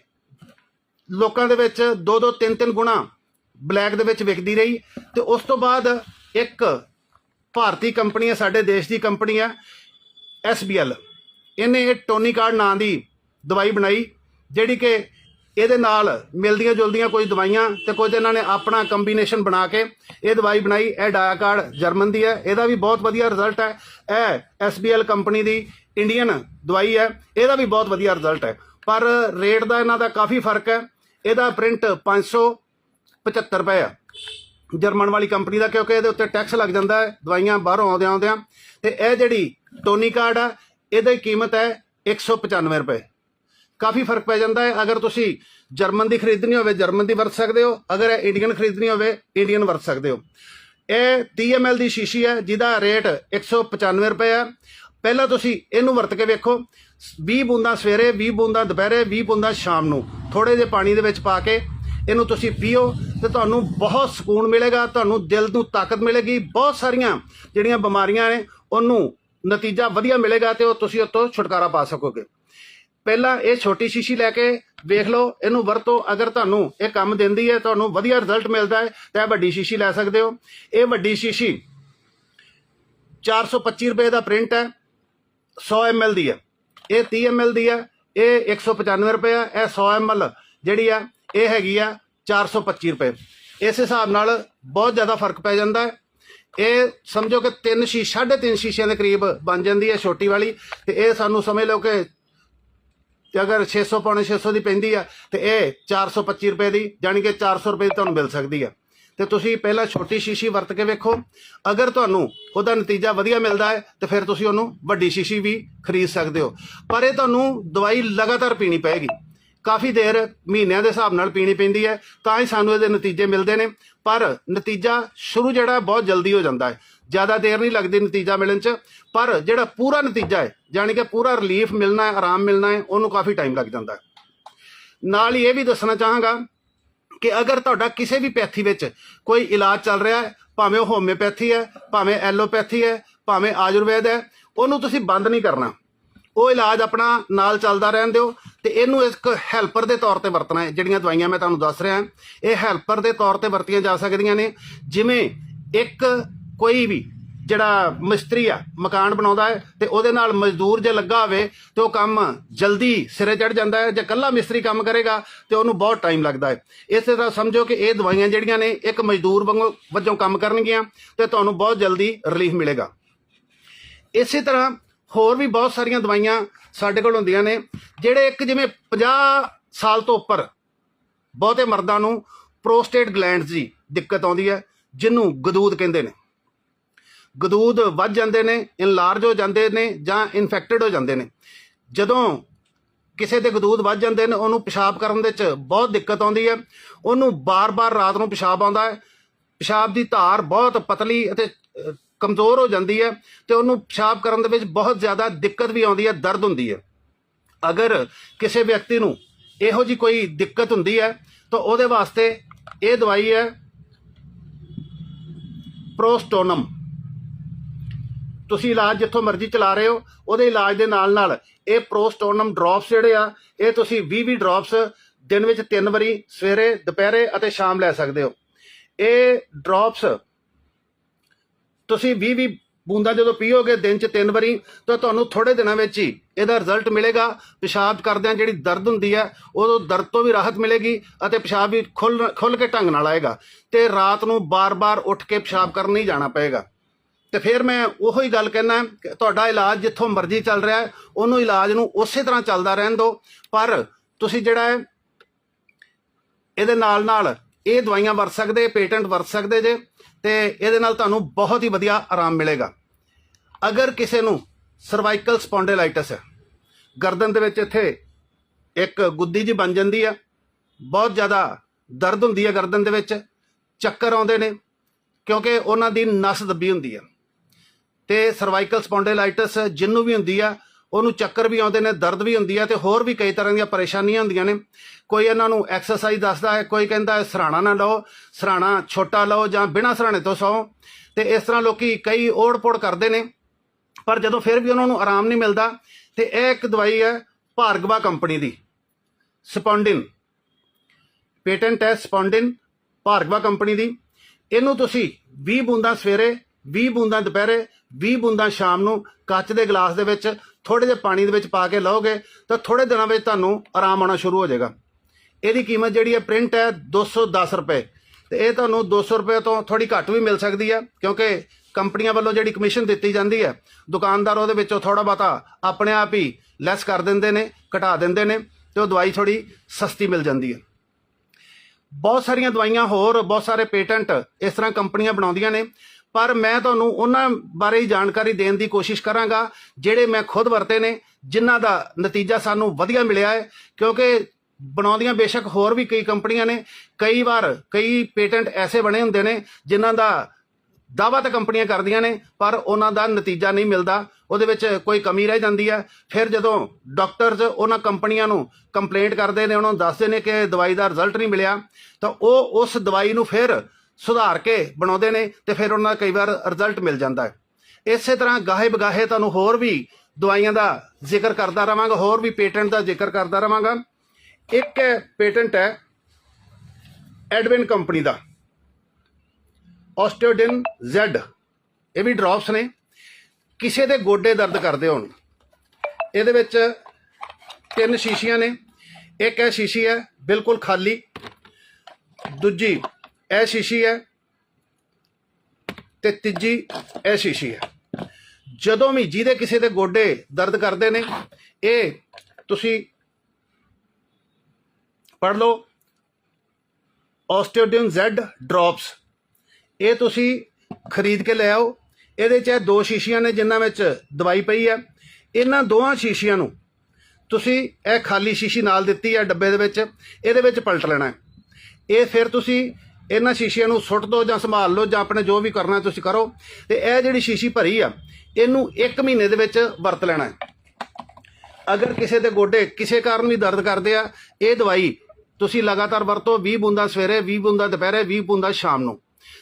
ਲੋਕਾਂ ਦੇ ਵਿੱਚ ਦੋ ਦੋ ਤਿੰਨ ਤਿੰਨ ਗੁਣਾ ਬਲੈਕ ਦੇ ਵਿੱਚ ਵਿਕਦੀ ਰਹੀ, ਤੇ ਉਸ ਤੋਂ ਬਾਅਦ ਇੱਕ ਭਾਰਤੀ ਕੰਪਨੀ ਹੈ, ਸਾਡੇ ਦੇਸ਼ ਦੀ ਕੰਪਨੀ ਹੈ SBL ਇਹਨੇ ਇਹ ਟੋਨੀਕਾਰਡ ਨਾਂ ਦੀ ਦਵਾਈ ਬਣਾਈ, ਜਿਹੜੀ ਕਿ ਇਹਦੇ ਨਾਲ ਮਿਲਦੀਆਂ ਜੁਲਦੀਆਂ ਕੁਝ ਦਵਾਈਆਂ ਤੇ ਕੁਝ ਇਹਨਾਂ ਨੇ ਆਪਣਾ ਕੰਬੀਨੇਸ਼ਨ ਬਣਾ ਕੇ ਇਹ ਦਵਾਈ ਬਣਾਈ, ਇਹ ਡਾਇਆਕਾਰਡ ਜਰਮਨ ਦੀ ਹੈ, ਇਹਦਾ ਵੀ ਬਹੁਤ ਵਧੀਆ ਰਿਜ਼ਲਟ ਹੈ, ਇਹ SBL ਕੰਪਨੀ ਦੀ ਇੰਡੀਅਨ ਦਵਾਈ ਹੈ, ਇਹਦਾ ਵੀ ਬਹੁਤ ਵਧੀਆ ਰਿਜ਼ਲਟ ਹੈ। ਪਰ ਰੇਟ ਦਾ ਇਹਨਾਂ ਦਾ ਕਾਫੀ ਫ਼ਰਕ ਹੈ, ਇਹਦਾ ਪ੍ਰਿੰਟ 575 ਰੁਪਏ ਆ। ਜਰਮਨ ਵਾਲੀ ਕੰਪਨੀ ਦਾ, ਕਿਉਂਕਿ ਇਹਦੇ ਉੱਤੇ ਟੈਕਸ ਲੱਗ ਜਾਂਦਾ ਹੈ, ਦਵਾਈਆਂ ਬਾਹਰੋਂ ਆਉਂਦਿਆਂ ਆਉਂਦਿਆਂ। ਤੇ ਇਹ ਜਿਹੜੀ ਟੋਨੀ ਕਾਰਡ ਆ, ਇਹਦੀ ਕੀਮਤ ਹੈ 195 ਰੁਪਏ। ਕਾਫੀ ਫ਼ਰਕ ਪੈ ਜਾਂਦਾ ਹੈ। ਅਗਰ ਤੁਸੀਂ ਜਰਮਨ ਦੀ ਖਰੀਦਣੀ ਹੋਵੇ, ਜਰਮਨ ਦੀ ਵਰਤ ਸਕਦੇ ਹੋ। ਅਗਰ ਇਹ ਇੰਡੀਅਨ ਖਰੀਦਣੀ ਹੋਵੇ ਇੰਡੀਅਨ ਵਰਤ ਸਕਦੇ ਹੋ। ਇਹ 30 ml ਦੀ ਸ਼ੀਸ਼ੀ ਹੈ, ਜਿਹਦਾ ਰੇਟ 195 ਰੁਪਏ ਹੈ। ਪਹਿਲਾਂ ਤੁਸੀਂ ਇਹਨੂੰ ਵਰਤ ਕੇ ਵੇਖੋ। 20 ਬੂੰਦਾਂ ਸਵੇਰੇ 20 ਬੂੰਦਾਂ ਦੁਪਹਿਰੇ 20 ਬੂੰਦਾਂ ਸ਼ਾਮ ਨੂੰ। ਥੋੜੇ ਜਿਹੇ ਪਾਣੀ ਦੇ ਵਿੱਚ ਪਾ ਕੇ ਇਹਨੂੰ ਤੁਸੀਂ ਪੀਓ ਤੇ ਤੁਹਾਨੂੰ ਬਹੁਤ ਸਕੂਨ ਮਿਲੇਗਾ, ਤੁਹਾਨੂੰ ਦਿਲ ਨੂੰ ਤਾਕਤ ਮਿਲੇਗੀ। ਬਹੁਤ ਸਾਰੀਆਂ ਜਿਹੜੀਆਂ ਬਿਮਾਰੀਆਂ ਨੇ, ਉਹਨੂੰ ਨਤੀਜਾ ਵਧੀਆ ਮਿਲੇਗਾ ਤੇ ਉਹ ਤੁਸੀਂ ਉਹ ਤੋਂ ਛੁਟਕਾਰਾ ਪਾ ਸਕੋਗੇ। ਪਹਿਲਾਂ ਇਹ ਛੋਟੀ ਸ਼ੀਸ਼ੀ ਲੈ ਕੇ ਵੇਖ ਲਓ, ਇਹਨੂੰ ਵਰਤੋ ਅਗਰ ਤੁਹਾਨੂੰ ਇਹ ਕੰਮ ਦਿੰਦੀ ਹੈ, ਤੁਹਾਨੂੰ ਵਧੀਆ ਰਿਜ਼ਲਟ ਮਿਲਦਾ ਹੈ, ਤਾਂ ਇਹ ਵੱਡੀ ਸ਼ੀਸ਼ੀ ਲੈ ਸਕਦੇ ਹੋ। ਇਹ ਵੱਡੀ ਸ਼ੀਸ਼ੀ 425 ਰੁਪਏ ਦਾ ਪ੍ਰਿੰਟ ਹੈ 100 ml ਦੀ ਹੈ। ਇਹ 30 ml ਦੀ ਹੈ, ਇਹ 195 ਰੁਪਏ ਹੈ, ਇਹ 100 ml ਜਿਹੜੀ ਆ ਇਹ ਹੈਗੀ ਆ 425 ਰੁਪਏ। ਇਸ ਹਿਸਾਬ ਨਾਲ ਬਹੁਤ ਜ਼ਿਆਦਾ ਫ਼ਰਕ ਪੈ ਜਾਂਦਾ ਹੈ। ਇਹ ਸਮਝੋ ਕਿ ਤਿੰਨ ਸ਼ੀਸ਼ ਸਾਢੇ ਤਿੰਨ ਸ਼ੀਸ਼ਿਆਂ ਦੇ ਕਰੀਬ ਬਣ ਜਾਂਦੀ ਹੈ ਛੋਟੀ ਵਾਲੀ ਤੇ ਇਹ ਸਾਨੂੰ ਸਮਝ ਲਓ ਕਿ ਤੇ ਅਗਰ 600 ਪੌਣੇ 600 ਦੀ ਪੈਂਦੀ ਆ ਤੇ ਇਹ 425 ਰੁਪਏ ਦੀ ਜਾਣੀ ਕਿ 400 ਰੁਪਏ ਦੀ ਤੁਹਾਨੂੰ ਮਿਲ ਸਕਦੀ ਆ। ਤੇ ਤੁਸੀਂ ਪਹਿਲਾਂ ਛੋਟੀ ਸ਼ੀਸ਼ੀ ਵਰਤ ਕੇ ਵੇਖੋ। ਅਗਰ ਤੁਹਾਨੂੰ ਉਹਦਾ ਨਤੀਜਾ ਵਧੀਆ ਮਿਲਦਾ ਹੈ ਤੇ ਫਿਰ ਤੁਸੀਂ ਉਹਨੂੰ ਵੱਡੀ ਸ਼ੀਸ਼ੀ ਵੀ ਖਰੀਦ ਸਕਦੇ ਹੋ। ਪਰ ਇਹ ਤੁਹਾਨੂੰ ਦਵਾਈ ਲਗਾਤਾਰ ਪੀਣੀ ਪਏਗੀ। ਕਾਫੀ ਦੇਰ ਮਹੀਨਿਆਂ ਦੇ ਹਿਸਾਬ ਨਾਲ ਪੀਣੀ ਪੈਂਦੀ ਹੈ, ਤਾਂ ਹੀ ਸਾਨੂੰ ਇਹਦੇ ਨਤੀਜੇ ਮਿਲਦੇ ਨੇ। ਪਰ ਨਤੀਜਾ ਸ਼ੁਰੂ ਜਿਹੜਾ ਬਹੁਤ ਜਲਦੀ ਹੋ ਜਾਂਦਾ ਹੈ। ਜ਼ਿਆਦਾ ਦੇਰ ਨਹੀਂ ਲੱਗਦੀ ਨਤੀਜਾ ਮਿਲਣ 'ਚ, ਪਰ ਜਿਹੜਾ ਪੂਰਾ ਨਤੀਜਾ ਹੈ, ਯਾਨੀ ਕਿ ਪੂਰਾ ਰਿਲੀਫ ਮਿਲਣਾ ਹੈ, ਆਰਾਮ ਮਿਲਣਾ ਹੈ, ਉਹਨੂੰ ਕਾਫੀ ਟਾਈਮ ਲੱਗ ਜਾਂਦਾ ਹੈ। ਨਾਲ ਹੀ ਇਹ ਵੀ ਦੱਸਣਾ ਚਾਹਾਂਗਾ ਕਿ ਅਗਰ ਤੁਹਾਡਾ ਕਿਸੇ ਵੀ ਪੈਥੀ ਵਿੱਚ ਕੋਈ ਇਲਾਜ ਚੱਲ ਰਿਹਾ ਹੈ, ਭਾਵੇਂ ਉਹ ਹੋਮਿਓਪੈਥੀ ਹੈ, ਭਾਵੇਂ ਐਲੋਪੈਥੀ ਹੈ, ਭਾਵੇਂ ਆਯੁਰਵੈਦ ਹੈ, ਉਹਨੂੰ ਤੁਸੀਂ ਬੰਦ ਨਹੀਂ ਕਰਨਾ। ਉਹ ਇਲਾਜ ਆਪਣਾ ਨਾਲ ਚੱਲਦਾ ਰਹਿਣ ਦਿਓ ਤੇ ਇਹਨੂੰ ਇੱਕ ਹੈਲਪਰ ਦੇ ਤੌਰ ਤੇ ਵਰਤਣਾ ਹੈ, ਜਿਹੜੀਆਂ ਦਵਾਈਆਂ ਮੈਂ ਤੁਹਾਨੂੰ ਦੱਸ ਰਿਹਾ। ਇਹ ਹੈਲਪਰ ਦੇ ਤੌਰ ਤੇ ਵਰਤੀਆਂ ਜਾ ਸਕਦੀਆਂ ਨੇ, ਜਿਵੇਂ ਇੱਕ ਕੋਈ ਵੀ ਜਿਹੜਾ ਮਿਸਤਰੀ ਆ, ਮਕਾਨ ਬਣਾਉਂਦਾ ਹੈ ਤੇ ਉਹਦੇ ਨਾਲ ਮਜ਼ਦੂਰ ਜੇ ਲੱਗਾ ਹੋਵੇ ਤੇ ਉਹ ਕੰਮ ਜਲਦੀ ਸਿਰੇ ਚੜ ਜਾਂਦਾ ਹੈ ਜੇ ਕੱਲਾ ਮਿਸਤਰੀ ਕੰਮ ਕਰੇਗਾ ਤੇ ਉਹਨੂੰ ਬਹੁਤ ਟਾਈਮ ਲੱਗਦਾ ਹੈ। ਇਸੇ ਤਰ੍ਹਾਂ ਸਮਝੋ ਕਿ ਇਹ ਦਵਾਈਆਂ ਜਿਹੜੀਆਂ ਨੇ, ਇੱਕ ਮਜ਼ਦੂਰ ਵਾਂਗੂ ਵਜੋਂ ਕੰਮ ਕਰਨਗੀਆਂ ਤੇ ਤੁਹਾਨੂੰ ਬਹੁਤ ਜਲਦੀ ਰਿਲੀਫ ਮਿਲੇਗਾ। ਇਸੇ ਤਰ੍ਹਾਂ ਹੋਰ ਵੀ ਬਹੁਤ ਸਾਰੀਆਂ ਦਵਾਈਆਂ ਸਾਡੇ ਕੋਲ ਹੁੰਦੀਆਂ ਨੇ, ਜਿਹੜੇ ਇੱਕ ਜਿਵੇਂ 50 ਸਾਲ ਤੋਂ ਉੱਪਰ ਬਹੁਤੇ ਮਰਦਾਂ ਨੂੰ ਪ੍ਰੋਸਟੇਟ ਗਲੈਂਡਸ ਦੀ ਦਿੱਕਤ ਆਉਂਦੀ ਹੈ, ਜਿਹਨੂੰ ਗਦੂਦ ਕਹਿੰਦੇ ਨੇ। ਗਦੂਦ ਵੱਧ ਜਾਂਦੇ ਨੇ ਇਨਲਾਰਜ ਹੋ ਜਾਂਦੇ ਨੇ ਜਾਂ ਇਨਫੈਕਟਡ ਹੋ ਜਾਂਦੇ ਨੇ। ਜਦੋਂ ਕਿਸੇ ਦੇ ਗਦੂਦ ਵੱਧ ਜਾਂਦੇ ਨੇ, ਉਹਨੂੰ ਪਿਸ਼ਾਬ ਕਰਨ ਦੇ ਵਿੱਚ ਬਹੁਤ ਦਿੱਕਤ ਆਉਂਦੀ ਹੈ, ਉਹਨੂੰ ਬਾਰ-ਬਾਰ ਰਾਤ ਨੂੰ ਪਿਸ਼ਾਬ ਆਉਂਦਾ ਹੈ। ਪਿਸ਼ਾਬ ਦੀ ਧਾਰ ਬਹੁਤ ਪਤਲੀ ਅਤੇ ਕਮਜ਼ੋਰ ਹੋ ਜਾਂਦੀ ਹੈ ਤੇ ਉਹਨੂੰ ਪਿਸ਼ਾਬ ਕਰਨ ਦੇ ਵਿੱਚ ਬਹੁਤ ਜ਼ਿਆਦਾ ਦਿੱਕਤ ਵੀ ਆਉਂਦੀ ਹੈ, ਦਰਦ ਹੁੰਦੀ ਹੈ। ਅਗਰ ਕਿਸੇ ਵਿਅਕਤੀ ਨੂੰ ਇਹੋ ਜੀ ਕੋਈ ਦਿੱਕਤ ਹੁੰਦੀ ਹੈ, ਤਾਂ ਉਹਦੇ ਵਾਸਤੇ ਇਹ ਦਵਾਈ ਹੈ ਪ੍ਰੋਸਟੋਨਮ। ਤੁਸੀਂ ਇਲਾਜ ਜਿੱਥੋਂ ਮਰਜ਼ੀ ਚਲਾ ਰਹੇ ਹੋ, ਉਹਦੇ ਇਲਾਜ ਦੇ ਨਾਲ ਨਾਲ ਇਹ ਪ੍ਰੋਸਟੋਨਮ ਡ੍ਰੌਪਸ ਜਿਹੜੇ ਆ, ਇਹ ਤੁਸੀਂ 20 20 ਡ੍ਰੌਪਸ ਦਿਨ ਵਿੱਚ ਤਿੰਨ ਵਾਰੀ ਸਵੇਰੇ, ਦੁਪਹਿਰੇ ਅਤੇ ਸ਼ਾਮ ਲੈ ਸਕਦੇ ਹੋ। ਇਹ ਡ੍ਰੌਪਸ ਤੁਸੀਂ 20 20 ਬੂੰਦਾਂ ਜਦੋਂ ਪੀਓਗੇ, ਦਿਨ 'ਚ ਤਿੰਨ ਵਾਰੀ, ਤਾਂ ਤੁਹਾਨੂੰ ਥੋੜੇ ਦਿਨਾਂ ਵਿੱਚ ਹੀ ਇਹਦਾ ਰਿਜ਼ਲਟ ਮਿਲੇਗਾ। ਪਿਸ਼ਾਬ ਕਰਦਿਆਂ ਜਿਹੜੀ ਦਰਦ ਹੁੰਦੀ ਹੈ, ਉਦੋਂ ਦਰਦ ਤੋਂ ਵੀ ਰਾਹਤ ਮਿਲੇਗੀ ਅਤੇ ਪਿਸ਼ਾਬ ਵੀ ਖੁੱਲ ਖੁੱਲ ਕੇ ਢੰਗ ਨਾਲ ਆਏਗਾ। ਤੇ ਰਾਤ ਨੂੰ ਬਾਰ-ਬਾਰ ਉੱਠ ਕੇ ਪਿਸ਼ਾਬ ਕਰਨ ਨਹੀਂ ਜਾਣਾ ਪਏਗਾ। ਤੇ ਫਿਰ ਮੈਂ ਉਹੋ ਹੀ ਗੱਲ ਕਹਿਣਾ ਕਿ ਤੁਹਾਡਾ ਇਲਾਜ ਜਿੱਥੋਂ ਮਰਜ਼ੀ ਚੱਲ ਰਿਹਾ ਹੈ, ਉਹਨੂੰ ਇਲਾਜ ਨੂੰ ਉਸੇ ਤਰ੍ਹਾਂ ਚੱਲਦਾ ਰਹਿਣ ਦਿਓ। ਪਰ ਤੁਸੀਂ ਜਿਹੜਾ ਹੈ, ਇਹਦੇ ਨਾਲ ਨਾਲ ਇਹ ਦਵਾਈਆਂ ਵਰਤ ਸਕਦੇ, ਪੇਟੈਂਟ ਵਰਤ ਸਕਦੇ ਜੇ ਤੇ ਇਹਦੇ ਨਾਲ ਤੁਹਾਨੂੰ ਬਹੁਤ ਹੀ ਵਧੀਆ ਆਰਾਮ ਮਿਲੇਗਾ। ਅਗਰ ਕਿਸੇ ਨੂੰ ਸਰਵਾਈਕਲ ਸਪੌਂਡੇਲਾਈਟਿਸ ਹੈ, ਗਰਦਨ ਦੇ ਵਿੱਚ ਇੱਥੇ ਇੱਕ ਗੁੱਦੀ ਜੀ ਬਣ ਜਾਂਦੀ ਆ ਬਹੁਤ ਜ਼ਿਆਦਾ ਦਰਦ ਹੁੰਦੀ ਹੈ ਗਰਦਨ ਦੇ ਵਿੱਚ, ਚੱਕਰ ਆਉਂਦੇ ਨੇ, ਕਿਉਂਕਿ ਉਹਨਾਂ ਦੀ ਨਸ ਦੱਬੀ ਹੁੰਦੀ ਆ ਤੇ ਸਰਵਾਈਕਲ ਸਪੌਂਡੇਲਾਈਟਿਸ ਜਿਹਨੂੰ ਵੀ ਹੁੰਦੀ ਆ ਉਹਨੂੰ ਚੱਕਰ ਵੀ ਆਉਂਦੇ ਨੇ, ਦਰਦ ਵੀ ਹੁੰਦੀ ਹੈ ਤੇ ਹੋਰ ਵੀ ਕਈ ਤਰ੍ਹਾਂ ਦੀਆਂ ਪਰੇਸ਼ਾਨੀਆਂ ਹੁੰਦੀਆਂ ਨੇ। ਕੋਈ ਇਹਨਾਂ ਨੂੰ ਐਕਸਰਸਾਈਜ਼ ਦੱਸਦਾ ਹੈ, ਕੋਈ ਕਹਿੰਦਾ ਸਰਾਣਾ ਨਾ ਲਓ, ਸਰਾਣਾ ਛੋਟਾ ਲਓ ਜਾਂ ਬਿਨਾਂ ਸਰਾਣੇ ਤੋਂ ਸੌਂ। ਤੇ ਇਸ ਤਰ੍ਹਾਂ ਲੋਕੀ ਕਈ ਓੜ-ਪੋੜ ਕਰਦੇ ਨੇ, ਪਰ ਜਦੋਂ ਫਿਰ ਵੀ ਉਹਨਾਂ ਨੂੰ ਆਰਾਮ ਨਹੀਂ ਮਿਲਦਾ, ਤੇ ਇਹ ਇੱਕ ਦਵਾਈ ਹੈ ਭਾਰਗਵਾ ਕੰਪਨੀ ਦੀ, ਸਪੌਂਡਿਨ। ਪੇਟੈਂਟ ਹੈ ਸਪੌਂਡਿਨ, ਭਾਰਗਵਾ ਕੰਪਨੀ ਦੀ। ਇਹਨੂੰ ਤੁਸੀਂ 20 ਬੂੰਦਾਂ ਸਵੇਰੇ 20 ਬੂੰਦਾਂ ਦੁਪਹਿਰੇ 20 ਬੂੰਦਾਂ ਸ਼ਾਮ ਨੂੰ ਕੱਚ ਦੇ ਗਲਾਸ ਦੇ ਵਿੱਚ ਥੋੜੇ ਜਿਹੇ ਪਾਣੀ ਦੇ ਵਿੱਚ ਪਾ ਕੇ ਲਓਗੇ ਤਾਂ ਥੋੜੇ ਦਿਨਾਂ ਵਿੱਚ ਤੁਹਾਨੂੰ ਆਰਾਮ ਆਉਣਾ ਸ਼ੁਰੂ ਹੋ ਜਾਏਗਾ। ਇਹਦੀ ਕੀਮਤ ਜਿਹੜੀ ਹੈ ਪ੍ਰਿੰਟ ਹੈ 210 ਰੁਪਏ। ਤੇ ਇਹ ਤੁਹਾਨੂੰ 200 ਰੁਪਏ ਤੋਂ ਥੋੜੀ ਘੱਟ ਵੀ ਮਿਲ ਸਕਦੀ ਹੈ, ਕਿਉਂਕਿ ਕੰਪਨੀਆਂ ਵੱਲੋਂ ਜਿਹੜੀ ਕਮਿਸ਼ਨ ਦਿੱਤੀ ਜਾਂਦੀ ਹੈ, ਦੁਕਾਨਦਾਰ ਉਹਦੇ ਵਿੱਚੋਂ ਥੋੜਾ ਬਹੁਤਾ ਆਪਣੇ ਆਪ ਹੀ ਲੈਸ ਕਰ ਦਿੰਦੇ ਨੇ, ਘਟਾ ਦਿੰਦੇ ਨੇ ਤੇ ਉਹ ਦਵਾਈ ਥੋੜੀ ਸਸਤੀ ਮਿਲ ਜਾਂਦੀ ਹੈ। ਬਹੁਤ ਸਾਰੀਆਂ ਦਵਾਈਆਂ ਹੋਰ, ਬਹੁਤ ਸਾਰੇ ਪੇਟੈਂਟ ਇਸ ਤਰ੍ਹਾਂ ਕੰਪਨੀਆਂ ਬਣਾਉਂਦੀਆਂ ਨੇ। ਪਰ ਮੈਂ ਤੁਹਾਨੂੰ ਉਹਨਾਂ ਬਾਰੇ ਹੀ ਜਾਣਕਾਰੀ ਦੇਣ ਦੀ ਕੋਸ਼ਿਸ਼ ਕਰਾਂਗਾ, ਜਿਹੜੇ ਮੈਂ ਖੁਦ ਵਰਤੇ ਨੇ, ਜਿਨ੍ਹਾਂ ਦਾ ਨਤੀਜਾ ਸਾਨੂੰ ਵਧੀਆ ਮਿਲਿਆ ਹੈ, ਕਿਉਂਕਿ ਬਣਾਉਂਦੀਆਂ ਬੇਸ਼ੱਕ ਹੋਰ ਵੀ ਕਈ ਕੰਪਨੀਆਂ ਨੇ, ਕਈ ਵਾਰ ਕਈ ਪੇਟੈਂਟ ਐਸੇ ਬਣੇ ਹੁੰਦੇ ਨੇ, ਜਿਨ੍ਹਾਂ ਦਾ ਦਾਅਵਾ ਤਾਂ ਕੰਪਨੀਆਂ ਕਰਦੀਆਂ ਨੇ, ਪਰ ਉਹਨਾਂ ਦਾ ਨਤੀਜਾ ਨਹੀਂ ਮਿਲਦਾ, ਉਹਦੇ ਵਿੱਚ ਕੋਈ ਕਮੀ ਰਹਿ ਜਾਂਦੀ ਹੈ। ਫਿਰ ਜਦੋਂ ਡਾਕਟਰਸ ਉਹਨਾਂ ਕੰਪਨੀਆਂ ਨੂੰ ਕੰਪਲੇਂਟ ਕਰਦੇ ਨੇ, ਉਹਨਾਂ ਨੂੰ ਦੱਸਦੇ ਨੇ ਕਿ ਦਵਾਈ ਦਾ ਰਿਜ਼ਲਟ ਨਹੀਂ ਮਿਲਿਆ, ਤਾਂ ਉਹ ਉਸ ਦਵਾਈ ਨੂੰ ਫਿਰ ਸੁਧਾਰ ਕੇ ਬਣਾਉਂਦੇ ਨੇ ਤੇ ਫਿਰ ਉਹਨਾਂ ਦਾ ਕਈ ਵਾਰ ਰਿਜ਼ਲਟ ਮਿਲ ਜਾਂਦਾ ਹੈ। ਇਸੇ ਤਰ੍ਹਾਂ ਗਾਹੇ ਬਗਾਹੇ ਤੁਹਾਨੂੰ ਹੋਰ ਵੀ ਦਵਾਈਆਂ ਦਾ ਜ਼ਿਕਰ ਕਰਦਾ ਰਵਾਂਗਾ ਹੋਰ ਵੀ ਪੇਟੈਂਟ ਦਾ ਜ਼ਿਕਰ ਕਰਦਾ ਰਵਾਂਗਾ ਇੱਕ ਪੇਟੈਂਟ ਹੈ ਐਡਵਿਨ ਕੰਪਨੀ ਦਾ ਆਸਟੋਡਿਨ Z ਇਹ ਵੀ ਡ੍ਰੌਪਸ ਨੇ। ਕਿਸੇ ਦੇ ਗੋਡੇ ਦਰਦ ਕਰਦੇ ਹੋਣ, ਇਹਦੇ ਵਿੱਚ ਤਿੰਨ ਸ਼ੀਸ਼ੀਆਂ ਨੇ। ਇੱਕ ਹੈ ਸ਼ੀਸ਼ੀ ਹੈ, ਬਿਲਕੁਲ ਖਾਲੀ। ਦੂਜੀ ਇਹ ਸ਼ੀਸ਼ੀ ਹੈ ਤੇ ਤੀਜੀ ਇਹ ਸ਼ੀਸ਼ੀ ਹੈ। ਜਦੋਂ ਵੀ ਜਿਹਦੇ ਕਿਸੇ ਦੇ ਗੋਡੇ ਦਰਦ ਕਰਦੇ ਨੇ, ਇਹ ਤੁਸੀਂ ਪੜ੍ਹ ਲਓ। ਆਸਟੋਡਿਨ Z ਡ੍ਰੌਪਸ ਇਹ ਤੁਸੀਂ ਖਰੀਦ ਕੇ ਲੈ ਆਓ। ਇਹਦੇ 'ਚ ਇਹ ਦੋ ਸ਼ੀਸ਼ੀਆਂ ਨੇ ਜਿਨ੍ਹਾਂ ਵਿੱਚ ਦਵਾਈ ਪਈ ਹੈ। ਇਹਨਾਂ ਦੋਹਾਂ ਸ਼ੀਸ਼ੀਆਂ ਨੂੰ ਤੁਸੀਂ ਇਹ ਖਾਲੀ ਸ਼ੀਸ਼ੀ ਨਾਲ ਦਿੱਤੀ ਹੈ ਡੱਬੇ ਦੇ ਵਿੱਚ। ਇਹਦੇ ਵਿੱਚ ਪਲਟ ਲੈਣਾ ਇਹ ਫਿਰ ਤੁਸੀਂ ਇਹਨਾਂ ਸ਼ੀਸ਼ਿਆਂ ਨੂੰ ਸੁੱਟ ਦਿਓ ਜਾਂ ਸੰਭਾਲ ਲਓ ਜਾਂ ਆਪਣੇ ਜੋ ਵੀ ਕਰਨਾ ਤੁਸੀਂ ਕਰੋ। ਤੇ ਇਹ ਜਿਹੜੀ ਸ਼ੀਸ਼ੀ ਭਰੀ ਆ, ਇਹਨੂੰ 1 ਮਹੀਨੇ ਦੇ ਵਿੱਚ ਵਰਤ ਲੈਣਾ ਹੈ। ਅਗਰ ਕਿਸੇ ਦੇ ਗੋਡੇ ਕਿਸੇ ਕਾਰਨ ਵੀ ਦਰਦ ਕਰਦੇ ਆ, ਇਹ ਦਵਾਈ ਤੁਸੀਂ ਲਗਾਤਾਰ ਵਰਤੋ 20 ਬੂੰਦਾਂ ਸਵੇਰੇ 20 ਬੂੰਦਾ ਦੁਪਹਿਰੇ 20 ਬੂੰਦਾ ਸ਼ਾਮ ਨੂੰ।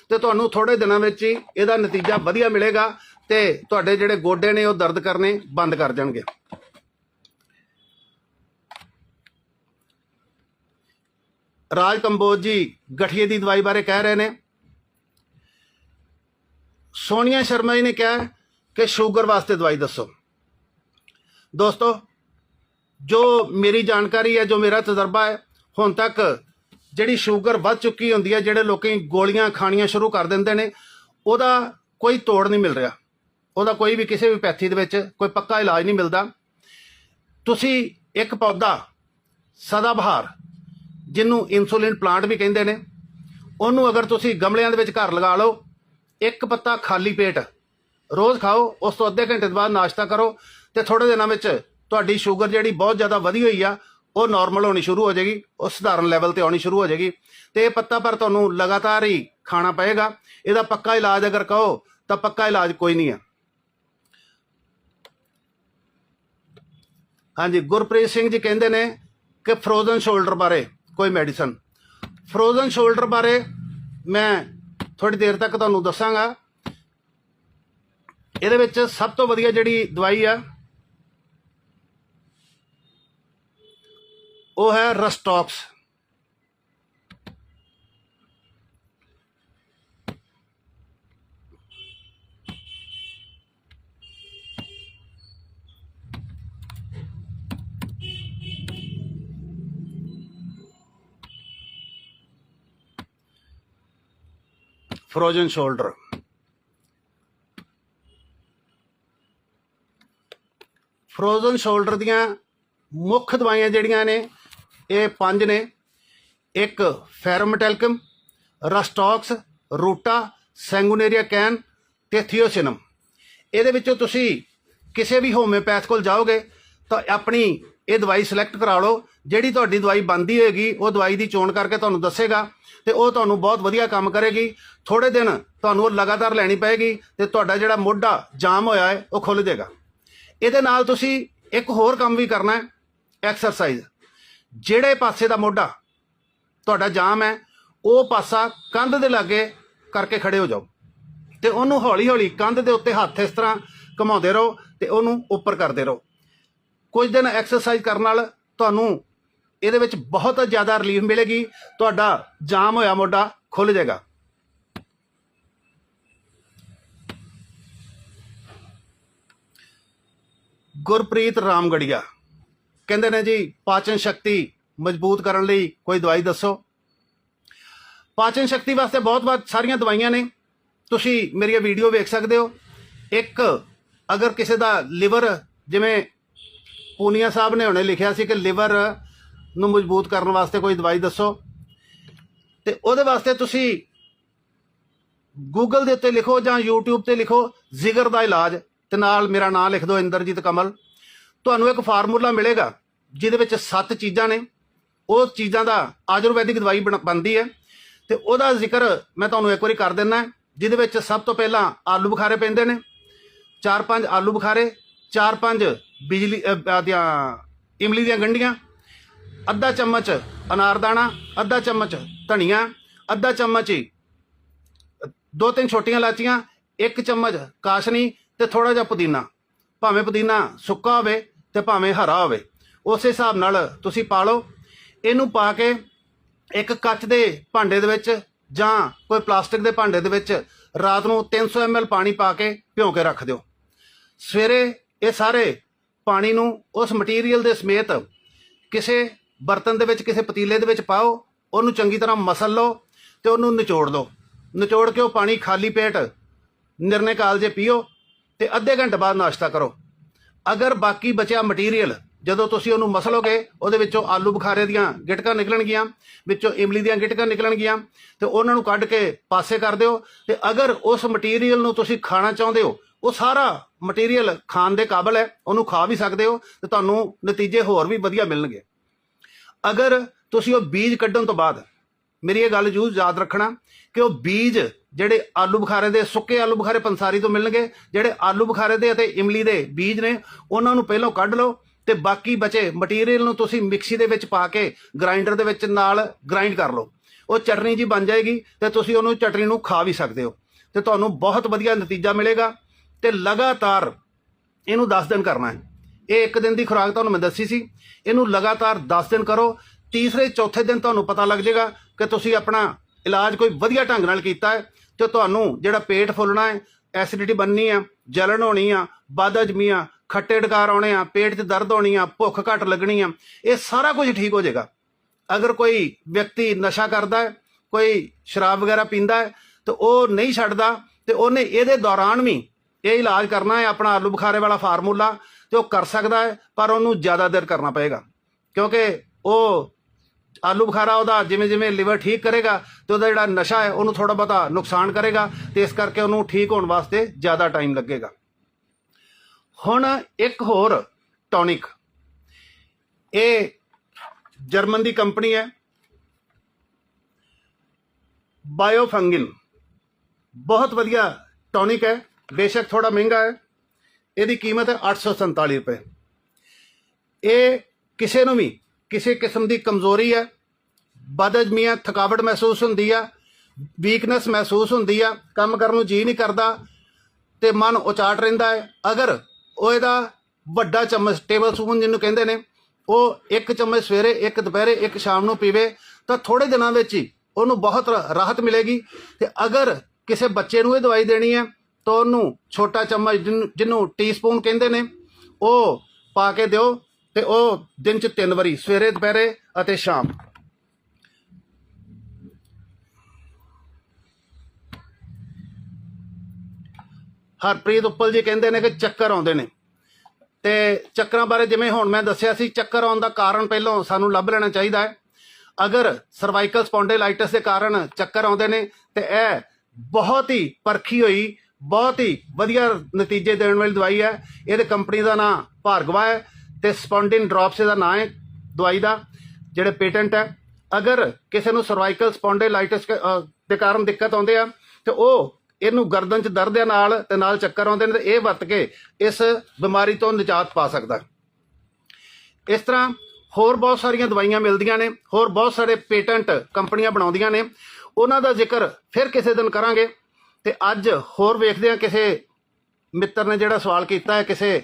ਤੇ ਤੁਹਾਨੂੰ ਥੋੜੇ ਦਿਨਾਂ ਵਿੱਚ ਹੀ ਇਹਦਾ ਨਤੀਜਾ ਵਧੀਆ ਮਿਲੇਗਾ ਤੇ ਤੁਹਾਡੇ ਜਿਹੜੇ ਗੋਡੇ ਨੇ ਉਹ ਦਰਦ ਕਰਨੇ ਬੰਦ ਕਰ ਜਾਣਗੇ। ਰਾਜ ਕੰਬੋਜ ਜੀ ਗਠੀਏ ਦੀ ਦਵਾਈ ਬਾਰੇ ਕਹਿ ਰਹੇ ਨੇ। ਸੋਨੀਆ ਸ਼ਰਮਾ ਜੀ ਨੇ ਕਿਹਾ ਕਿ ਸ਼ੂਗਰ ਵਾਸਤੇ ਦਵਾਈ ਦੱਸੋ। ਦੋਸਤੋ, ਜੋ ਮੇਰੀ ਜਾਣਕਾਰੀ ਹੈ, ਜੋ ਮੇਰਾ ਤਜਰਬਾ ਹੈ, ਹੁਣ ਤੱਕ ਜਿਹੜੀ ਸ਼ੂਗਰ ਵੱਧ ਚੁੱਕੀ ਹੁੰਦੀ ਹੈ, ਜਿਹੜੇ ਲੋਕੀ ਗੋਲੀਆਂ ਖਾਣੀਆਂ ਸ਼ੁਰੂ ਕਰ ਦਿੰਦੇ ਨੇ, ਉਹਦਾ ਕੋਈ ਤੋੜ ਨਹੀਂ ਮਿਲ ਰਿਹਾ। ਉਹਦਾ ਕੋਈ ਵੀ ਕਿਸੇ ਵੀ ਪੈਥੀ ਦੇ ਵਿੱਚ ਕੋਈ ਪੱਕਾ ਇਲਾਜ ਨਹੀਂ ਮਿਲਦਾ। ਤੁਸੀਂ ਇੱਕ ਪੌਦਾ ਸਦਾਬਹਾਰ ਜਿਹਨੂੰ ਇਨਸੂਲਿਨ ਪਲਾਂਟ ਵੀ ਕਹਿੰਦੇ ਨੇ, ਉਹਨੂੰ ਅਗਰ ਤੁਸੀਂ ਗਮਲਿਆਂ ਦੇ ਵਿੱਚ ਘਰ ਲਗਾ ਲਓ, ਇੱਕ ਪੱਤਾ ਖਾਲੀ ਪੇਟ ਰੋਜ਼ ਖਾਓ, ਉਸ ਤੋਂ ਅੱਧੇ ਘੰਟੇ ਬਾਅਦ ਨਾਸ਼ਤਾ ਕਰੋ ਤੇ ਥੋੜੇ ਦਿਨਾਂ ਵਿੱਚ ਤੁਹਾਡੀ ਸ਼ੂਗਰ ਜਿਹੜੀ ਬਹੁਤ ਜ਼ਿਆਦਾ ਵਧੀ ਹੋਈ ਆ, ਉਹ ਨਾਰਮਲ ਹੋਣੀ ਸ਼ੁਰੂ ਹੋ ਜਾਏਗੀ, ਉਹ ਸਧਾਰਨ ਲੈਵਲ ਤੇ ਆਉਣੀ ਸ਼ੁਰੂ ਹੋ ਜਾਏਗੀ। ਤੇ ਇਹ ਪੱਤਾ ਪਰ ਤੁਹਾਨੂੰ ਲਗਾਤਾਰ ਹੀ ਖਾਣਾ ਪਏਗਾ, ਇਹਦਾ ਪੱਕਾ ਇਲਾਜ ਅਗਰ ਕਹੋ, ਤਾਂ ਪੱਕਾ ਇਲਾਜ ਕੋਈ ਨਹੀਂ ਹੈ ਹਾਂਜੀ, ਗੁਰਪ੍ਰੀਤ ਸਿੰਘ ਜੀ ਕਹਿੰਦੇ ਨੇ ਕਿ ਫਰੋਜ਼ਨ ਸ਼ੋਲਡਰ ਬਾਰੇ ਕੋਈ ਮੈਡੀਸਨ ਫਰੋਜ਼ਨ ਸ਼ੋਲਡਰ ਬਾਰੇ ਮੈਂ ਥੋੜੀ ਦੇਰ ਤੱਕ ਤੁਹਾਨੂੰ ਦੱਸਾਂਗਾ। ਇਹਦੇ ਵਿੱਚ ਸਭ ਤੋਂ ਵਧੀਆ ਜਿਹੜੀ ਦਵਾਈ ਆ, ਉਹ ਹੈ rhus tox frozen shoulder frozen shoulder ਦੀਆਂ ਮੁੱਖ ਦਵਾਈਆਂ ਜਿਹੜੀਆਂ ਨੇ, ਇਹ ਪੰਜ ਨੇ। ਇੱਕ ਫੈਰੋਮਟੈਲਕਮ, ਰਸਟੌਕਸ, ਰੂਟਾ, ਸੈਂਗੂਨੇਰੀਆ ਕੈਨ ਤੇ ਥੀਓਸਿਨਮ। ਇਹਦੇ ਵਿੱਚੋਂ ਤੁਸੀਂ ਕਿਸੇ ਵੀ ਹੋਮਿਓਪੈਥ ਕੋਲ ਜਾਓਗੇ, ਤਾਂ ਆਪਣੀ ਇਹ ਦਵਾਈ ਸਿਲੈਕਟ ਕਰਾ ਲਓ। ਜਿਹੜੀ ਤੁਹਾਡੀ ਦਵਾਈ ਬੰਦੀ ਹੋਏਗੀ, ਉਹ ਦਵਾਈ ਦੀ ਚੋਣ ਕਰਕੇ ਤੁਹਾਨੂੰ ਦੱਸੇਗਾ। ਤੇ ਉਹ ਤੁਹਾਨੂੰ ਬਹੁਤ ਵਧੀਆ ਕੰਮ ਕਰੇਗੀ। ਥੋੜੇ ਦਿਨ ਤੁਹਾਨੂੰ ਉਹ ਲਗਾਤਾਰ ਲੈਣੀ ਪਏਗੀ ਤੇ ਤੁਹਾਡਾ ਜਿਹੜਾ ਮੋਢਾ ਜਾਮ ਹੋਇਆ ਹੈ, ਉਹ ਖੁੱਲ ਜਾਏਗਾ। ਇਹਦੇ ਨਾਲ ਤੁਸੀਂ ਇੱਕ ਹੋਰ ਕੰਮ ਵੀ ਕਰਨਾ ਹੈ ਐਕਸਰਸਾਈਜ਼ ਜਿਹੜੇ ਪਾਸੇ ਦਾ ਮੋਢਾ ਤੁਹਾਡਾ ਜਾਮ ਹੈ, ਉਹ ਪਾਸਾ ਕੰਧ ਦੇ ਲਾਗੇ ਕਰਕੇ ਖੜੇ ਹੋ ਜਾਓ। ਤੇ ਉਹਨੂੰ ਹੌਲੀ ਹੌਲੀ ਕੰਧ ਦੇ ਉੱਤੇ ਹੱਥ ਇਸ ਤਰ੍ਹਾਂ ਘੁਮਾਉਂਦੇ ਰਹੋ ਤੇ ਉਹਨੂੰ ਉੱਪਰ ਕਰਦੇ ਰਹੋ। ਕੁਝ ਦਿਨ ਐਕਸਰਸਾਈਜ਼ ਕਰਨ ਨਾਲ ਤੁਹਾਨੂੰ ਇਹਦੇ ਵਿੱਚ ਬਹੁਤ ਜ਼ਿਆਦਾ ਰਿਲੀਫ ਮਿਲੇਗੀ। ਤੁਹਾਡਾ ਜਾਮ ਹੋਇਆ ਮੋਢਾ ਖੁੱਲ ਜਾਏਗਾ। ਗੁਰਪ੍ਰੀਤ ਰਾਮਗੜੀਆ। ਕਹਿੰਦੇ ਨੇ ਜੀ, ਪਾਚਨ ਸ਼ਕਤੀ ਮਜ਼ਬੂਤ ਕਰਨ ਲਈ ਕੋਈ ਦਵਾਈ ਦੱਸੋ। ਪਾਚਨ ਸ਼ਕਤੀ ਵਾਸਤੇ ਬਹੁਤ ਬਹੁਤ ਸਾਰੀਆਂ ਦਵਾਈਆਂ ਨੇ। ਤੁਸੀਂ ਮੇਰੀ ਵੀਡੀਓ ਵੇਖ ਸਕਦੇ ਹੋ। ਇੱਕ, ਅਗਰ ਕਿਸੇ ਦਾ ਲਿਵਰ, ਜਿਵੇਂ ਪੂਨੀਆ ਸਾਹਿਬ ਨੇ ਹੁਣੇ ਲਿਖਿਆ ਸੀ ਕਿ ਲਿਵਰ ਨੂੰ ਮਜ਼ਬੂਤ ਕਰਨ ਵਾਸਤੇ ਕੋਈ ਦਵਾਈ ਦੱਸੋ। ਤੇ ਉਹਦੇ ਵਾਸਤੇ ਤੁਸੀਂ ਗੂਗਲ ਦੇ ਉੱਤੇ ਲਿਖੋ ਜਾਂ YouTube ਤੇ ਲਿਖੋ ਜ਼ਿਗਰ ਦਾ ਇਲਾਜ। ਤੇ ਨਾਲ ਮੇਰਾ ਨਾਮ ਲਿਖ ਦਿਓ ਇੰਦਰਜੀਤ ਕਮਲ। ਤੁਹਾਨੂੰ ਇੱਕ ਫਾਰਮੂਲਾ ਮਿਲੇਗਾ ਜਿਹਦੇ ਵਿੱਚ ਸੱਤ ਚੀਜ਼ਾਂ ਨੇ। ਉਹ ਚੀਜ਼ਾਂ ਦਾ ਆਯੁਰਵੈਦਿਕ ਦਵਾਈ ਬਣ- ਬਣਦੀ ਹੈ। ਤੇ ਉਹਦਾ ਜ਼ਿਕਰ ਮੈਂ ਤੁਹਾਨੂੰ ਇੱਕ ਵਾਰੀ ਕਰ ਦਿੰਦਾ ਜਿਹਦੇ ਵਿੱਚ ਸਭ ਤੋਂ ਪਹਿਲਾਂ ਆਲੂ ਬੁਖਾਰੇ ਪੈਂਦੇ ਨੇ। ਚਾਰ ਪੰਜ ਆਲੂ ਬੁਖਾਰੇ ਚਾਰ ਪੰਜ ਬਿਜਲੀ ਅਹ, ਇਮਲੀ ਦੀਆਂ ਗੰਢੀਆਂ ਅੱਧਾ ਚਮਚ ਅਨਾਰਦਾਣਾ ਅੱਧਾ ਚਮਚ ਧਨੀਆ, ਅੱਧਾ ਚਮਚ ਹੀ ਦੋ ਤਿੰਨ ਛੋਟੀਆਂ ਲਾਚੀਆਂ ਇੱਕ ਚਮਚ ਕਾਸ਼ਨੀ ਤੇ ਥੋੜਾ ਜਿਹਾ ਪੁਦੀਨਾ। ਭਾਵੇਂ ਪੁਦੀਨਾ ਸੁੱਕਾ ਹੋਵੇ ਤੇ ਭਾਵੇਂ ਹਰਾ ਹੋਵੇ। ਉਸੇ ਹਿਸਾਬ ਨਾਲ ਤੁਸੀਂ ਪਾ ਲਓ। ਇਹਨੂੰ ਪਾ ਕੇ ਇੱਕ ਕੱਚ ਦੇ ਭਾਂਡੇ ਦੇ ਵਿੱਚ ਜਾਂ ਕੋਈ ਪਲਾਸਟਿਕ ਦੇ ਭਾਂਡੇ ਦੇ ਵਿੱਚ ਰਾਤ ਨੂੰ 300 ml ਪਾਣੀ ਪਾ ਕੇ ਭਿਓ ਕੇ ਰੱਖ ਦਿਓ। ਸਵੇਰੇ ਇਹ ਸਾਰੇ ਪਾਣੀ ਨੂੰ ਉਸ ਮਟੀਰੀਅਲ ਦੇ ਸਮੇਤ ਕਿਸੇ ਬਰਤਨ ਦੇ ਵਿੱਚ ਕਿਸੇ ਪਤੀਲੇ ਦੇ ਵਿੱਚ ਪਾਓ, ਉਹਨੂੰ ਚੰਗੀ ਤਰ੍ਹਾਂ ਮਸਲ ਲਓ ਤੇ ਉਹਨੂੰ ਨਿਚੋੜ ਲਓ ਨਿਚੋੜ ਕੇ ਉਹ ਪਾਣੀ ਖਾਲੀ ਪੇਟ ਨਿਰਨੇ ਕਾਲ ਜੇ ਪੀਓ ਤੇ ਅੱਧੇ ਘੰਟੇ ਬਾਅਦ ਨਾਸ਼ਤਾ ਕਰੋ। ਅਗਰ ਬਾਕੀ ਬਚਿਆ ਮਟੀਰੀਅਲ ਜਦੋਂ ਤੁਸੀਂ ਉਹਨੂੰ ਮਸਲੋਗੇ, ਉਹਦੇ ਵਿੱਚੋਂ ਆਲੂ ਬੁਖਾਰੇ ਦੀਆਂ ਗਿਟਕਾਂ ਨਿਕਲਣਗੀਆਂ, ਵਿੱਚੋਂ ਇਮਲੀ ਦੀਆਂ ਗਿਟਕਾਂ ਨਿਕਲਣਗੀਆਂ, ਤੇ ਉਹਨਾਂ ਨੂੰ ਕੱਢ ਕੇ ਪਾਸੇ ਕਰ ਦਿਓ ਤੇ ਅਗਰ ਉਸ ਮਟੀਰੀਅਲ ਨੂੰ ਤੁਸੀਂ ਖਾਣਾ ਚਾਹੁੰਦੇ ਹੋ, ਉਹ ਸਾਰਾ ਮਟੀਰੀਅਲ ਖਾਣ ਦੇ ਕਾਬਲ ਹੈ, ਉਹਨੂੰ ਖਾ ਵੀ ਸਕਦੇ ਹੋ ਤੇ ਤੁਹਾਨੂੰ ਨਤੀਜੇ ਹੋਰ ਵੀ ਵਧੀਆ ਮਿਲਣਗੇ। ਅਗਰ ਤੁਸੀਂ ਉਹ ਬੀਜ ਕੱਢਣ ਤੋਂ ਬਾਅਦ, ਮੇਰੀ ਇਹ ਗੱਲ ਜ਼ਰੂਰ ਯਾਦ ਰੱਖਣਾ ਕਿ ਉਹ ਬੀਜ ਜਿਹੜੇ ਆਲੂ ਬੁਖਾਰੇ ਦੇ, ਸੁੱਕੇ ਆਲੂ ਬੁਖਾਰੇ ਪੰਸਾਰੀ ਤੋਂ ਮਿਲਣਗੇ, ਜਿਹੜੇ ਆਲੂ ਬੁਖਾਰੇ ਦੇ ਅਤੇ ਇਮਲੀ ਦੇ ਬੀਜ ਨੇ, ਉਹਨਾਂ ਨੂੰ ਪਹਿਲਾਂ ਕੱਢ ਲਓ ਤੇ ਬਾਕੀ ਬਚੇ ਮਟੀਰੀਅਲ ਨੂੰ ਤੁਸੀਂ ਮਿਕਸੀ ਦੇ ਵਿੱਚ ਪਾ ਕੇ ਗ੍ਰਾਈਂਡਰ ਦੇ ਵਿੱਚ ਨਾਲ ਗ੍ਰਾਈਂਡ ਕਰ ਲਓ। ਉਹ ਚਟਨੀ ਜੀ ਬਣ ਜਾਏਗੀ ਤੇ ਤੁਸੀਂ ਉਹਨੂੰ ਚਟਨੀ ਨੂੰ ਖਾ ਵੀ ਸਕਦੇ ਹੋ। ਤੇ ਤੁਹਾਨੂੰ ਬਹੁਤ ਵਧੀਆ ਨਤੀਜਾ ਮਿਲੇਗਾ ਤੇ ਲਗਾਤਾਰ ਇਹਨੂੰ 10 ਦਿਨ ਕਰਨਾ ਹੈ। ਇਹ ਇੱਕ ਦਿਨ ਦੀ ਖੁਰਾਕ ਤੁਹਾਨੂੰ ਮੈਂ ਦੱਸੀ ਸੀ। ਇਹਨੂੰ ਲਗਾਤਾਰ 10 ਦਿਨ ਕਰੋ। ਤੀਸਰੇ, ਚੌਥੇ ਦਿਨ ਤੁਹਾਨੂੰ ਪਤਾ ਲੱਗ ਜਾਏਗਾ ਕਿ ਤੁਸੀਂ ਆਪਣਾ ਇਲਾਜ ਕੋਈ ਵਧੀਆ ਢੰਗ ਨਾਲ ਕੀਤਾ ਹੈ ਤੇ ਤੁਹਾਨੂੰ ਜਿਹੜਾ ਪੇਟ ਫੁੱਲਣਾ ਹੈ, ਐਸਿਡਿਟੀ ਬਣਨੀ ਆ ਜਲਣ ਹੋਣੀ ਆ, ਵੱਧ ਹਜਮੀ ਆ, ਖੱਟੇ ਡਕਾਰ ਆਉਣੇ ਆ, ਪੇਟ 'ਚ ਦਰਦ ਹੋਣੀ ਆ, ਭੁੱਖ ਘੱਟ ਲੱਗਣੀ ਆ, ਇਹ ਸਾਰਾ ਕੁਝ ਠੀਕ ਹੋ ਜਾਏਗਾ। ਅਗਰ ਕੋਈ ਵਿਅਕਤੀ ਨਸ਼ਾ ਕਰਦਾ ਹੈ, ਕੋਈ ਸ਼ਰਾਬ ਵਗੈਰਾ ਪੀਂਦਾ ਹੈ, ਤੇ ਉਹ ਨਹੀਂ ਛੱਡਦਾ ਤੇ ਉਹਨੇ ਇਹਦੇ ਦੌਰਾਨ ਵੀ ਇਹ ਇਲਾਜ ਕਰਨਾ ਹੈ, ਆਪਣਾ ਆਲੂ ਬੁਖਾਰੇ ਵਾਲਾ ਫਾਰਮੂਲਾ ਤੇ ਉਹ ਕਰ ਸਕਦਾ ਹੈ, ਪਰ ਉਹਨੂੰ ਜ਼ਿਆਦਾ ਦੇਰ ਕਰਨਾ ਪਏਗਾ। ਕਿਉਂਕਿ ਉਹ ਆਲੂ ਬੁਖਾਰਾ ਉਹਦਾ ਜਿਵੇਂ ਜਿਵੇਂ ਲਿਵਰ ਠੀਕ ਕਰੇਗਾ ਤੇ ਉਹਦਾ ਜਿਹੜਾ ਨਸ਼ਾ ਹੈ, ਉਹਨੂੰ ਥੋੜਾ ਬਹੁਤਾ ਨੁਕਸਾਨ ਕਰੇਗਾ ਤੇ ਇਸ ਕਰਕੇ ਉਹਨੂੰ ਠੀਕ ਹੋਣ ਵਾਸਤੇ ਜ਼ਿਆਦਾ ਟਾਈਮ ਲੱਗੇਗਾ। ਹੁਣ ਇੱਕ ਹੋਰ ਟੌਨਿਕ। ਇਹ ਜਰਮਨ ਦੀ ਕੰਪਨੀ ਹੈ। ਬਾਇਓਫੰਗਿਨ। ਬਹੁਤ ਵਧੀਆ ਟੌਨਿਕ ਹੈ। ਬੇਸ਼ੱਕ ਥੋੜਾ ਮਹਿੰਗਾ ਹੈ। ਇਹਦੀ ਕੀਮਤ ਹੈ 847 ਰੁਪਏ। ਇਹ ਕਿਸੇ ਨੂੰ ਵੀ, ਕਿਸੇ ਕਿਸਮ ਦੀ ਕਮਜ਼ੋਰੀ ਹੈ ਬਦਅਜਮੀਆਂ ਥਕਾਵਟ ਮਹਿਸੂਸ ਹੁੰਦੀ ਆ ਵੀਕਨੈਸ ਮਹਿਸੂਸ ਹੁੰਦੀ ਆ, ਕੰਮ ਕਰਨ ਨੂੰ ਜੀ ਨਹੀਂ ਕਰਦਾ ਤੇ ਮਨ ਉਚਾਟ ਰਹਿੰਦਾ ਹੈ। ਅਗਰ ਉਹ ਇਹਦਾ ਵੱਡਾ ਚਮਚ ਟੇਬਲ ਸਪੂਨ ਜਿਹਨੂੰ ਕਹਿੰਦੇ ਨੇ, ਉਹ ਇੱਕ ਚਮਚ ਸਵੇਰੇ, ਇੱਕ ਦੁਪਹਿਰੇ, ਇੱਕ ਸ਼ਾਮ ਨੂੰ ਪੀਵੇ, ਤਾਂ ਥੋੜੇ ਦਿਨਾਂ ਵਿੱਚ ਹੀ ਉਹਨੂੰ ਬਹੁਤ ਰਾਹਤ ਮਿਲੇਗੀ। ਤੇ ਅਗਰ ਕਿਸੇ ਬੱਚੇ ਨੂੰ ਇਹ ਦਵਾਈ ਦੇਣੀ ਹੈ ਤਾਂ ਉਹਨੂੰ ਛੋਟਾ ਚਮਚ ਜਿਹਨੂੰ- ਜਿਹਨੂੰ ਟੀਸਪੂਨ ਕਹਿੰਦੇ ਨੇ, ਉਹ ਪਾ ਕੇ ਦਿਓ ਤੇ ਉਹ ਦਿਨ ਚ ਤਿੰਨ ਵਾਰੀ, ਸਵੇਰੇ, ਦੁਪਹਿਰੇ ਅਤੇ ਸ਼ਾਮ। ਹਰਪ੍ਰੀਤ ਉੱਪਲ ਜੀ ਕਹਿੰਦੇ ਨੇ ਕਿ ਚੱਕਰ ਆਉਂਦੇ ਨੇ। ਤੇ ਚੱਕਰਾਂ ਬਾਰੇ ਜਿਵੇਂ ਹੁਣ ਮੈਂ ਦੱਸਿਆ ਸੀ, ਚੱਕਰ ਆਉਣ ਦਾ ਕਾਰਨ ਪਹਿਲਾਂ ਸਾਨੂੰ ਲੱਭ ਲੈਣਾ ਚਾਹੀਦਾ ਹੈ। ਅਗਰ ਸਰਵਾਈਕਲ ਸਪੌਂਡੇਲਾਈਟਿਸ ਦੇ ਕਾਰਨ ਚੱਕਰ ਆਉਂਦੇ ਨੇ, ਤੇ ਇਹ ਬਹੁਤ ਹੀ ਪਰਖੀ ਹੋਈ ਬਹੁਤ ਹੀ ਵਧੀਆ ਨਤੀਜੇ ਦੇਣ ਵਾਲੀ ਦਵਾਈ ਹੈ। ਇਹਦੇ ਕੰਪਨੀ ਦਾ ਨਾਮ ਭਾਰਗਵਾ ਹੈ ਤੇ ਸਪੌਂਡਿਨ ਡ੍ਰੌਪਸ ਇਹਦਾ ਨਾਮ ਹੈ ਦਵਾਈ ਦਾ, ਜਿਹੜੇ ਪੇਟੈਂਟ ਹੈ। ਅਗਰ ਕਿਸੇ ਨੂੰ ਸਰਵਾਈਕਲ ਸਪੌਂਡੇਲਾਈਟਿਸ ਦੇ ਕਾਰਨ ਦਿੱਕਤ ਆਉਂਦੇ ਆ, ਤੇ ਉਹ ਇਹਨੂੰ ਗਰਦਨ 'ਚ ਦਰਦ ਦੇ ਨਾਲ ਤੇ ਨਾਲ ਚੱਕਰ ਆਉਂਦੇ ਨੇ ਤੇ ਇਹ ਵਰਤ ਕੇ ਇਸ ਬਿਮਾਰੀ ਤੋਂ ਨਿਜਾਤ ਪਾ ਸਕਦਾ। ਇਸ ਤਰ੍ਹਾਂ ਹੋਰ ਬਹੁਤ ਸਾਰੀਆਂ ਦਵਾਈਆਂ ਮਿਲਦੀਆਂ ਨੇ, ਹੋਰ ਬਹੁਤ ਸਾਰੇ ਪੇਟੈਂਟ ਕੰਪਨੀਆਂ ਬਣਾਉਂਦੀਆਂ ਨੇ। ਉਹਨਾਂ ਦਾ ਜ਼ਿਕਰ ਫਿਰ ਕਿਸੇ ਦਿਨ ਕਰਾਂਗੇ। ਤੇ ਅੱਜ ਹੋਰ ਵੇਖਦੇ ਹਾਂ ਕਿਸੇ ਮਿੱਤਰ ਨੇ ਜਿਹੜਾ ਸਵਾਲ ਕੀਤਾ ਹੈ, ਕਿਸੇ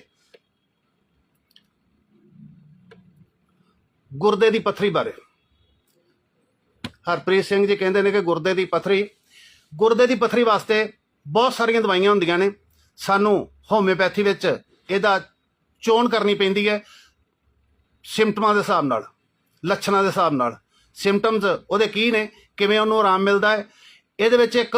ਗੁਰਦੇ ਦੀ ਪੱਥਰੀ ਬਾਰੇ। ਹਰਪ੍ਰੀਤ ਸਿੰਘ ਜੀ ਕਹਿੰਦੇ ਨੇ ਕਿ ਗੁਰਦੇ ਦੀ ਪੱਥਰੀ, ਗੁਰਦੇ ਦੀ ਪੱਥਰੀ ਵਾਸਤੇ ਬਹੁਤ ਸਾਰੀਆਂ ਦਵਾਈਆਂ ਹੁੰਦੀਆਂ ਨੇ। ਸਾਨੂੰ ਹੋਮਿਓਪੈਥੀ ਵਿੱਚ ਇਹਦਾ ਚੋਣ ਕਰਨੀ ਪੈਂਦੀ ਹੈ ਸਿੰਪਟਮਾਂ ਦੇ ਹਿਸਾਬ ਨਾਲ, ਲੱਛਣਾਂ ਦੇ ਹਿਸਾਬ ਨਾਲ। ਸਿੰਪਟਮਸ ਉਹਦੇ ਕੀ ਨੇ, ਕਿਵੇਂ ਉਹਨੂੰ ਆਰਾਮ ਮਿਲਦਾ ਹੈ ਇਹਦੇ ਵਿੱਚ ਇੱਕ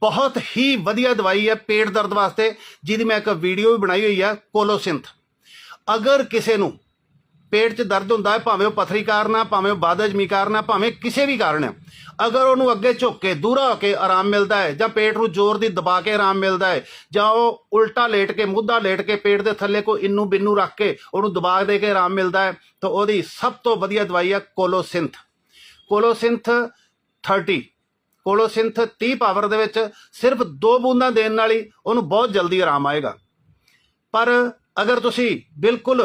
ਬਹੁਤ ਹੀ ਵਧੀਆ ਦਵਾਈ ਹੈ ਪੇਟ ਦਰਦ ਵਾਸਤੇ, ਜਿਹਦੀ ਮੈਂ ਇੱਕ ਵੀਡੀਓ ਵੀ ਬਣਾਈ ਹੋਈ ਹੈ ਕੋਲੋਸਿੰਥ। ਅਗਰ ਕਿਸੇ ਨੂੰ ਪੇਟ 'ਚ ਦਰਦ ਹੁੰਦਾ ਹੈ, ਭਾਵੇਂ ਉਹ ਪਥਰੀ ਕਾਰਨ ਆ, ਭਾਵੇਂ ਉਹ ਬਾਦਜਮੀ ਕਾਰਨ ਆ, ਭਾਵੇਂ ਕਿਸੇ ਵੀ ਕਾਰਨ ਆ, ਅਗਰ ਉਹਨੂੰ ਅੱਗੇ ਝੁੱਕ ਕੇ, ਦੂਰਾ ਹੋ ਕੇ ਆਰਾਮ ਮਿਲਦਾ ਹੈ, ਜਾਂ ਪੇਟ ਨੂੰ ਜ਼ੋਰ ਦੀ ਦਬਾ ਕੇ ਆਰਾਮ ਮਿਲਦਾ ਹੈ, ਜਾਂ ਉਹ ਉਲਟਾ ਲੇਟ ਕੇ ਮੁੱਧਾ ਲੇਟ ਕੇ ਪੇਟ ਦੇ ਥੱਲੇ ਕੋਈ ਇੰਨੂ ਬਿੰਨੂ ਰੱਖ ਕੇ ਉਹਨੂੰ ਦਬਾ ਦੇ ਕੇ ਆਰਾਮ ਮਿਲਦਾ ਹੈ, ਤਾਂ ਉਹਦੀ ਸਭ ਤੋਂ ਵਧੀਆ ਦਵਾਈ ਹੈ ਕੋਲੋਸਿੰਥ। ਕੋਲੋਸਿੰਥ 30 ਕੋਲੋਸਿੰਥ 30 ਪਾਵਰ ਦੇ ਵਿੱਚ ਸਿਰਫ ਦੋ ਬੂੰਦਾਂ ਦੇਣ ਨਾਲ ਹੀ ਉਹਨੂੰ ਬਹੁਤ ਜਲਦੀ ਆਰਾਮ ਆਏਗਾ। ਪਰ ਅਗਰ ਤੁਸੀਂ ਬਿਲਕੁਲ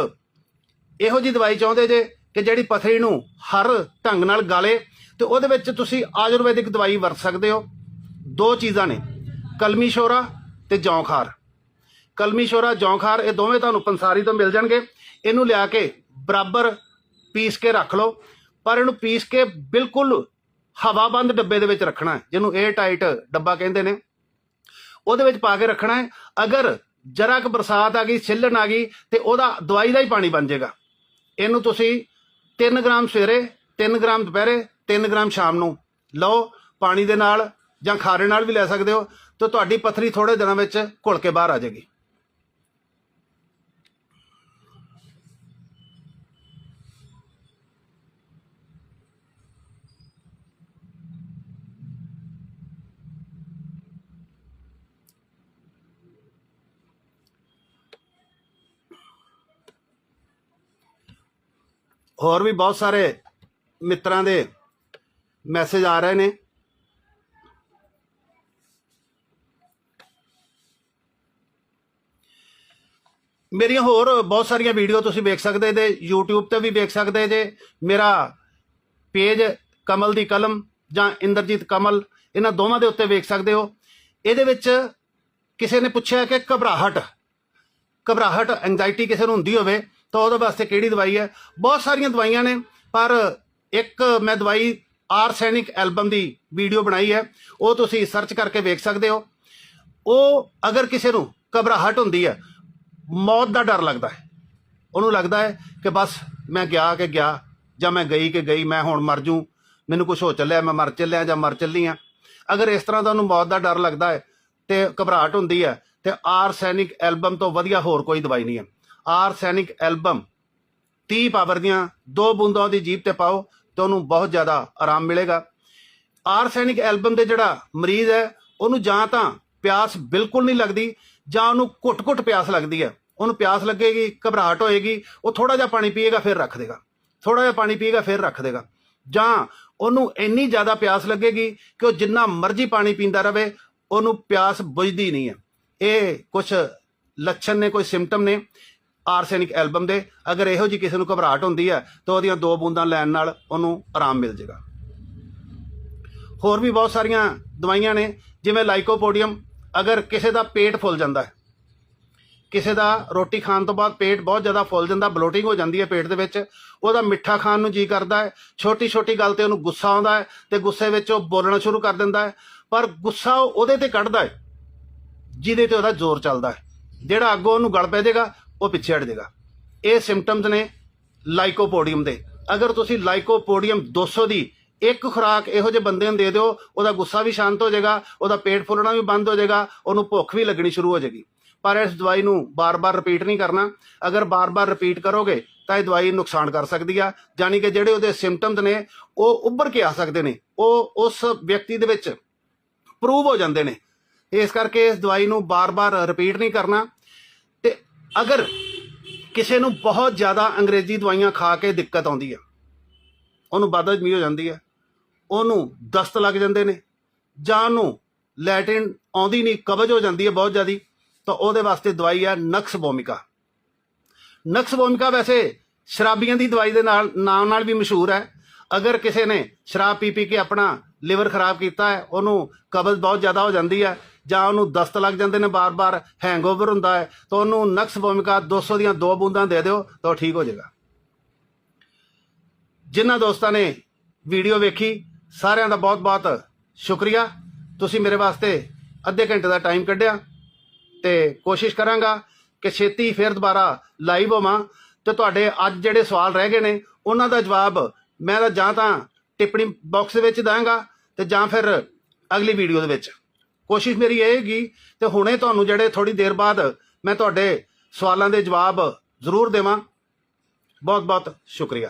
ਇਹੋ ਜੀ ਦਵਾਈ ਚਾਹੁੰਦੇ ਜੇ ਕਿ ਜਿਹੜੀ ਪਥਰੀ ਨੂੰ ਹਰ ਢੰਗ ਨਾਲ ਗਾਲੇ, ਤੇ ਉਹਦੇ ਵਿੱਚ ਤੁਸੀਂ ਆਯੁਰਵੈਦਿਕ ਦਵਾਈ ਵਰਤ ਸਕਦੇ ਹੋ। ਦੋ ਚੀਜ਼ਾਂ ਨੇ, ਕਲਮੀ ਸ਼ੋਰਾ ਤੇ ਜੌਂਖਾਰ ਕਲਮੀ ਸ਼ੋਰਾ ਜੌਂਖਾਰ ਇਹ ਦੋਵੇਂ ਤੁਹਾਨੂੰ ਪੰਸਾਰੀ ਤੋਂ ਮਿਲ ਜਾਣਗੇ। ਇਹਨੂੰ ਲਿਆ ਕੇ ਬਰਾਬਰ ਪੀਸ ਕੇ ਰੱਖ ਲਓ। ਪਰ ਇਹਨੂੰ ਪੀਸ ਕੇ ਬਿਲਕੁਲ ਹਵਾਬੰਦ ਡੱਬੇ ਦੇ ਵਿੱਚ ਰੱਖਣਾ ਜਿਹਨੂੰ 에ਅਰ ਟਾਈਟ ਡੱਬਾ ਕਹਿੰਦੇ ਨੇ। ਉਹਦੇ ਵਿੱਚ ਪਾ ਕੇ ਰੱਖਣਾ ਹੈ, ਅਗਰ ਜਰਾ ਕੁ ਬਰਸਾਤ ਆ ਗਈ, ਛਿੱਲਣ ਆ ਗਈ, ਤੇ ਉਹਦਾ ਦਵਾਈ ਦਾ ਹੀ ਪਾਣੀ ਬਣ ਜਾਏਗਾ। ਇਹਨੂੰ ਤੁਸੀਂ 3 ਗ੍ਰਾਮ ਸਵੇਰੇ 3 ਗ੍ਰਾਮ ਦੁਪਹਿਰੇ 3 ਗ੍ਰਾਮ ਸ਼ਾਮ ਨੂੰ ਲਓ, ਪਾਣੀ ਦੇ ਨਾਲ ਜਾਂ ਖਾਰੇ ਨਾਲ ਵੀ ਲੈ ਸਕਦੇ ਹੋ, ਤਾਂ ਤੁਹਾਡੀ ਪਥਰੀ ਥੋੜੇ ਦਿਨਾਂ ਵਿੱਚ ਘੁਲ ਕੇ ਬਾਹਰ ਆ ਜਾਏਗੀ। ਹੋਰ ਵੀ ਬਹੁਤ ਸਾਰੇ ਮਿੱਤਰਾਂ ਦੇ ਮੈਸੇਜ ਆ ਰਹੇ ਨੇ। ਮੇਰੀਆਂ ਹੋਰ ਬਹੁਤ ਸਾਰੀਆਂ ਵੀਡੀਓ ਤੁਸੀਂ ਵੇਖ ਸਕਦੇ ਜੇ, YouTube ਤੇ ਵੀ ਵੇਖ ਸਕਦੇ ਜੇ। ਮੇਰਾ ਪੇਜ ਕਮਲ ਦੀ ਕਲਮ ਜਾਂ ਇੰਦਰਜੀਤ ਕਮਲ, ਇਹਨਾਂ ਦੋਵਾਂ ਦੇ ਉੱਤੇ ਵੇਖ ਸਕਦੇ ਹੋ। ਇਹਦੇ ਵਿੱਚ ਕਿਸੇ ਨੇ ਪੁੱਛਿਆ ਕਿ ਘਬਰਾਹਟ ਘਬਰਾਹਟ ਐਂਜ਼ਾਈਟੀ ਕਿਸੇ ਨੂੰ ਹੁੰਦੀ ਹੋਵੇ ਤਾਂ ਉਹਦੇ ਵਾਸਤੇ ਕਿਹੜੀ ਦਵਾਈ ਹੈ? ਬਹੁਤ ਸਾਰੀਆਂ ਦਵਾਈਆਂ ਨੇ, ਪਰ ਇੱਕ ਮੈਂ ਦਵਾਈ ਆਰਸੈਨਿਕ ਐਲਬਮ ਦੀ ਵੀਡੀਓ ਬਣਾਈ ਹੈ, ਉਹ ਤੁਸੀਂ ਸਰਚ ਕਰਕੇ ਵੇਖ ਸਕਦੇ ਹੋ। ਉਹ ਅਗਰ ਕਿਸੇ ਨੂੰ ਘਬਰਾਹਟ ਹੁੰਦੀ ਹੈ, ਮੌਤ ਦਾ ਡਰ ਲੱਗਦਾ ਹੈ। ਉਹਨੂੰ ਲੱਗਦਾ ਹੈ ਕਿ ਬਸ ਮੈਂ ਗਿਆ ਕਿ ਗਿਆ, ਜਾਂ ਮੈਂ ਗਈ ਕਿ ਗਈ, ਮੈਂ ਹੁਣ ਮਰ ਜੂ, ਮੈਨੂੰ ਕੁਝ ਹੋ ਚੱਲਿਆ, ਮੈਂ ਮਰ ਚੱਲਿਆ, ਜਾਂ ਮਰ ਚੱਲੀ ਆ। ਅਗਰ ਇਸ ਤਰ੍ਹਾਂ ਦਾ ਉਹਨੂੰ ਮੌਤ ਦਾ ਡਰ ਲੱਗਦਾ ਹੈ, ਤੇ ਘਬਰਾਹਟ ਹੁੰਦੀ ਹੈ, ਤੇ ਆਰਸੈਨਿਕ ਐਲਬਮ ਤੋਂ ਵਧੀਆ ਹੋਰ ਕੋਈ ਦਵਾਈ ਨਹੀਂ ਹੈ। ਆਰਸੈਨਿਕ ਐਲਬਮ 30 ਪਾਵਰ ਦੀਆਂ ਦੋ ਬੂੰਦਾਂ ਦੀ ਜੀਭ ਤੇ ਪਾਓ ਤਾਂ ਉਹਨੂੰ ਬਹੁਤ ਜ਼ਿਆਦਾ ਆਰਾਮ ਮਿਲੇਗਾ। ਆਰਸੈਨਿਕ ਐਲਬਮ ਦੇ ਜਿਹੜਾ ਮਰੀਜ਼ ਹੈ, ਉਹਨੂੰ ਜਾਂ ਤਾਂ ਪਿਆਸ ਬਿਲਕੁਲ ਨਹੀਂ ਲੱਗਦੀ ਜਾਂ ਉਹਨੂੰ ਘੁੱਟ-ਘੁੱਟ ਪਿਆਸ ਲੱਗਦੀ ਹੈ। ਉਹਨੂੰ ਪਿਆਸ ਲੱਗੇਗੀ, ਘਬਰਾਹਟ ਹੋਏਗੀ, ਉਹ ਥੋੜਾ ਜਿਹਾ ਪਾਣੀ ਪੀਏਗਾ, ਫਿਰ ਰੱਖ ਦੇਗਾ। ਥੋੜਾ ਜਿਹਾ ਪਾਣੀ ਪੀਏਗਾ, ਫਿਰ ਰੱਖ ਦੇਗਾ। ਜਾਂ ਉਹਨੂੰ ਇੰਨੀ ਜ਼ਿਆਦਾ ਪਿਆਸ ਲੱਗੇਗੀ ਕਿ ਉਹ ਜਿੰਨਾ ਮਰਜ਼ੀ ਪਾਣੀ ਪੀਂਦਾ ਰਵੇ, ਉਹਨੂੰ ਪਿਆਸ ਬੁਝਦੀ ਨਹੀਂ ਹੈ। ਇਹ ਕੁਝ ਲੱਛਣ ਨੇ, ਕੋਈ ਸਿੰਪਟਮ ਨੇ। ਆਰਸੈਨਿਕ ਐਲਬਮ ਦੇ, ਅਗਰ ਇਹੋ ਜੀ ਕਿਸੇ ਨੂੰ ਘਬਰਾਹਟ ਹੁੰਦੀ ਹੈ, ਤਾਂ ਉਹਦੀਆਂ ਦੋ ਬੂੰਦਾਂ ਲੈਣ ਨਾਲ ਉਹਨੂੰ ਆਰਾਮ ਮਿਲ ਜਾਏਗਾ ਹੋਰ ਵੀ ਬਹੁਤ ਸਾਰੀਆਂ ਦਵਾਈਆਂ ਨੇ, ਜਿਵੇਂ ਲਾਈਕੋਪੋਡੀਅਮ, ਅਗਰ ਕਿਸੇ ਦਾ ਪੇਟ ਫੁੱਲ ਜਾਂਦਾ ਹੈ, ਕਿਸੇ ਦਾ ਰੋਟੀ ਖਾਣ ਤੋਂ ਬਾਅਦ ਪੇਟ ਬਹੁਤ ਜ਼ਿਆਦਾ ਫੁੱਲ ਜਾਂਦਾ, ਬਲੋਟਿੰਗ ਹੋ ਜਾਂਦੀ ਹੈ ਪੇਟ ਦੇ ਵਿੱਚ, ਉਹਦਾ ਮਿੱਠਾ ਖਾਣ ਨੂੰ ਜੀ ਕਰਦਾ ਹੈ ਛੋਟੀ ਛੋਟੀ ਗੱਲ ਤੇ ਉਹਨੂੰ ਗੁੱਸਾ ਆਉਂਦਾ ਹੈ ਤੇ ਗੁੱਸੇ ਵਿੱਚ ਉਹ ਬੋਲਣਾ ਸ਼ੁਰੂ ਕਰ ਦਿੰਦਾ ਹੈ, ਪਰ ਗੁੱਸਾ ਉਹ ਉਹਦੇ ਤੇ ਕੱਢਦਾ ਹੈ, ਜਿਹਦੇ ਤੇ ਉਹਦਾ ਜ਼ੋਰ ਚੱਲਦਾ ਹੈ, ਜਿਹੜਾ ਅੱਗੋਂ ਉਹਨੂੰ ਗਲ ਪੈ ਜਾਏਗਾ ਉਹ ਪਿੱਛੇ ਹਟ ਜਾਏਗਾ। ਇਹ ਸਿੰਪਟਮਸ ਨੇ ਲਾਈਕੋਪੋਡੀਅਮ ਦੇ। ਅਗਰ ਤੁਸੀਂ ਲਾਈਕੋਪੋਡੀਅਮ 200 ਦੀ ਇੱਕ ਖੁਰਾਕ ਇਹੋ ਜਿਹੇ ਬੰਦੇ ਨੂੰ ਦੇ ਦਿਓ, ਉਹਦਾ ਗੁੱਸਾ ਵੀ ਸ਼ਾਂਤ ਹੋ ਜਾਏਗਾ, ਉਹਦਾ ਪੇਟ ਫੁੱਲਣਾ ਵੀ ਬੰਦ ਹੋ ਜਾਏਗਾ, ਉਹਨੂੰ ਭੁੱਖ ਵੀ ਲੱਗਣੀ ਸ਼ੁਰੂ ਹੋ ਜਾਏਗੀ। ਪਰ ਇਸ ਦਵਾਈ ਨੂੰ ਬਾਰ-ਬਾਰ ਰਿਪੀਟ ਨਹੀਂ ਕਰਨਾ। ਅਗਰ ਬਾਰ-ਬਾਰ ਰਿਪੀਟ ਕਰੋਗੇ, ਤਾਂ ਇਹ ਦਵਾਈ ਨੁਕਸਾਨ ਕਰ ਸਕਦੀ ਆ। ਯਾਨੀ ਕਿ ਜਿਹੜੇ ਉਹਦੇ ਸਿੰਪਟਮਸ ਨੇ, ਉਹ ਉੱਭਰ ਕੇ ਆ ਸਕਦੇ ਨੇ। ਉਹ ਉਸ ਵਿਅਕਤੀ ਦੇ ਵਿੱਚ ਪ੍ਰੂਵ ਹੋ ਜਾਂਦੇ ਨੇ। ਇਸ ਕਰਕੇ ਇਸ ਦਵਾਈ ਨੂੰ ਬਾਰ-ਬਾਰ ਰਿਪੀਟ ਨਹੀਂ ਕਰਨਾ। ਅਗਰ ਕਿਸੇ ਨੂੰ ਬਹੁਤ ਜ਼ਿਆਦਾ ਅੰਗਰੇਜ਼ੀ ਦਵਾਈਆਂ ਖਾ ਕੇ ਦਿੱਕਤ ਆਉਂਦੀ ਆ, ਉਹਨੂੰ ਬਦਹਜ਼ਮੀ ਹੋ ਜਾਂਦੀ ਹੈ ਉਹਨੂੰ ਦਸਤ ਲੱਗ ਜਾਂਦੇ ਨੇ ਜਾਂ ਉਹਨੂੰ ਲੈਟਿਨ ਆਉਂਦੀ ਨਹੀਂ, ਕਬਜ਼ ਹੋ ਜਾਂਦੀ ਹੈ ਬਹੁਤ ਜ਼ਿਆਦੀ, ਤਾਂ ਉਹਦੇ ਵਾਸਤੇ ਦਵਾਈ ਹੈ ਨਕਸ ਭੂਮਿਕਾ ਨਕਸ ਭੂਮਿਕਾ ਵੈਸੇ ਸ਼ਰਾਬੀਆਂ ਦੀ ਦਵਾਈ ਦੇ ਨਾਲ, ਨਾਮ ਨਾਲ ਵੀ ਮਸ਼ਹੂਰ ਹੈ। ਅਗਰ ਕਿਸੇ ਨੇ ਸ਼ਰਾਬ ਪੀ ਪੀ ਕੇ ਆਪਣਾ ਲਿਵਰ ਖਰਾਬ ਕੀਤਾ ਹੈ, ਉਹਨੂੰ ਕਬਜ਼ ਬਹੁਤ ਜ਼ਿਆਦਾ ਹੋ ਜਾਂਦੀ ਹੈ ਜਾਂ ਉਹਨੂੰ ਦਸਤ ਲੱਗ ਜਾਂਦੇ ਨੇ ਬਾਰ-ਬਾਰ ਹੈਂਗਓਵਰ ਹੁੰਦਾ ਹੈ, ਤਾਂ ਉਹਨੂੰ ਨਕਸ ਭੂਮਿਕਾ 200 ਦੀਆਂ ਦੋ ਬੂੰਦਾਂ ਦੇ ਦਿਓ, ਤਾਂ ਉਹ ਠੀਕ ਹੋ ਜਾਏਗਾ। ਜਿਨ੍ਹਾਂ ਦੋਸਤਾਂ ਨੇ ਵੀਡੀਓ ਵੇਖੀ, ਸਾਰਿਆਂ ਦਾ ਬਹੁਤ-ਬਹੁਤ ਸ਼ੁਕਰੀਆ। ਤੁਸੀਂ ਮੇਰੇ ਵਾਸਤੇ ਅੱਧੇ ਘੰਟੇ ਦਾ ਟਾਈਮ ਕੱਢਿਆ ਤੇ ਕੋਸ਼ਿਸ਼ ਕਰਾਂਗਾ ਕਿ ਛੇਤੀ ਫਿਰ ਦੁਬਾਰਾ ਲਾਈਵ ਹੋਵਾਂ ਤੇ ਤੁਹਾਡੇ ਅੱਜ ਜਿਹੜੇ ਸਵਾਲ ਰਹਿ ਗਏ ਨੇ, ਉਹਨਾਂ ਦਾ ਜਵਾਬ ਮੈਂ ਤਾਂ ਜਾਂ ਤਾਂ ਟਿੱਪਣੀ ਬਾਕਸ ਵਿੱਚ ਦਾਂਗਾ ਤੇ ਜਾਂ ਫਿਰ ਅਗਲੀ ਵੀਡੀਓ ਦੇ ਵਿੱਚ। ਕੋਸ਼ਿਸ਼ ਮੇਰੀ ਇਹ ਹੈਗੀ, ਤੇ ਹੁਣੇ ਤੁਹਾਨੂੰ ਜਿਹੜੇ ਥੋੜੀ ਦੇਰ ਬਾਅਦ ਮੈਂ ਤੁਹਾਡੇ ਸਵਾਲਾਂ ਦੇ ਜਵਾਬ ਜ਼ਰੂਰ ਦੇਵਾਂ। ਬਹੁਤ ਬਹੁਤ ਸ਼ੁਕਰੀਆ।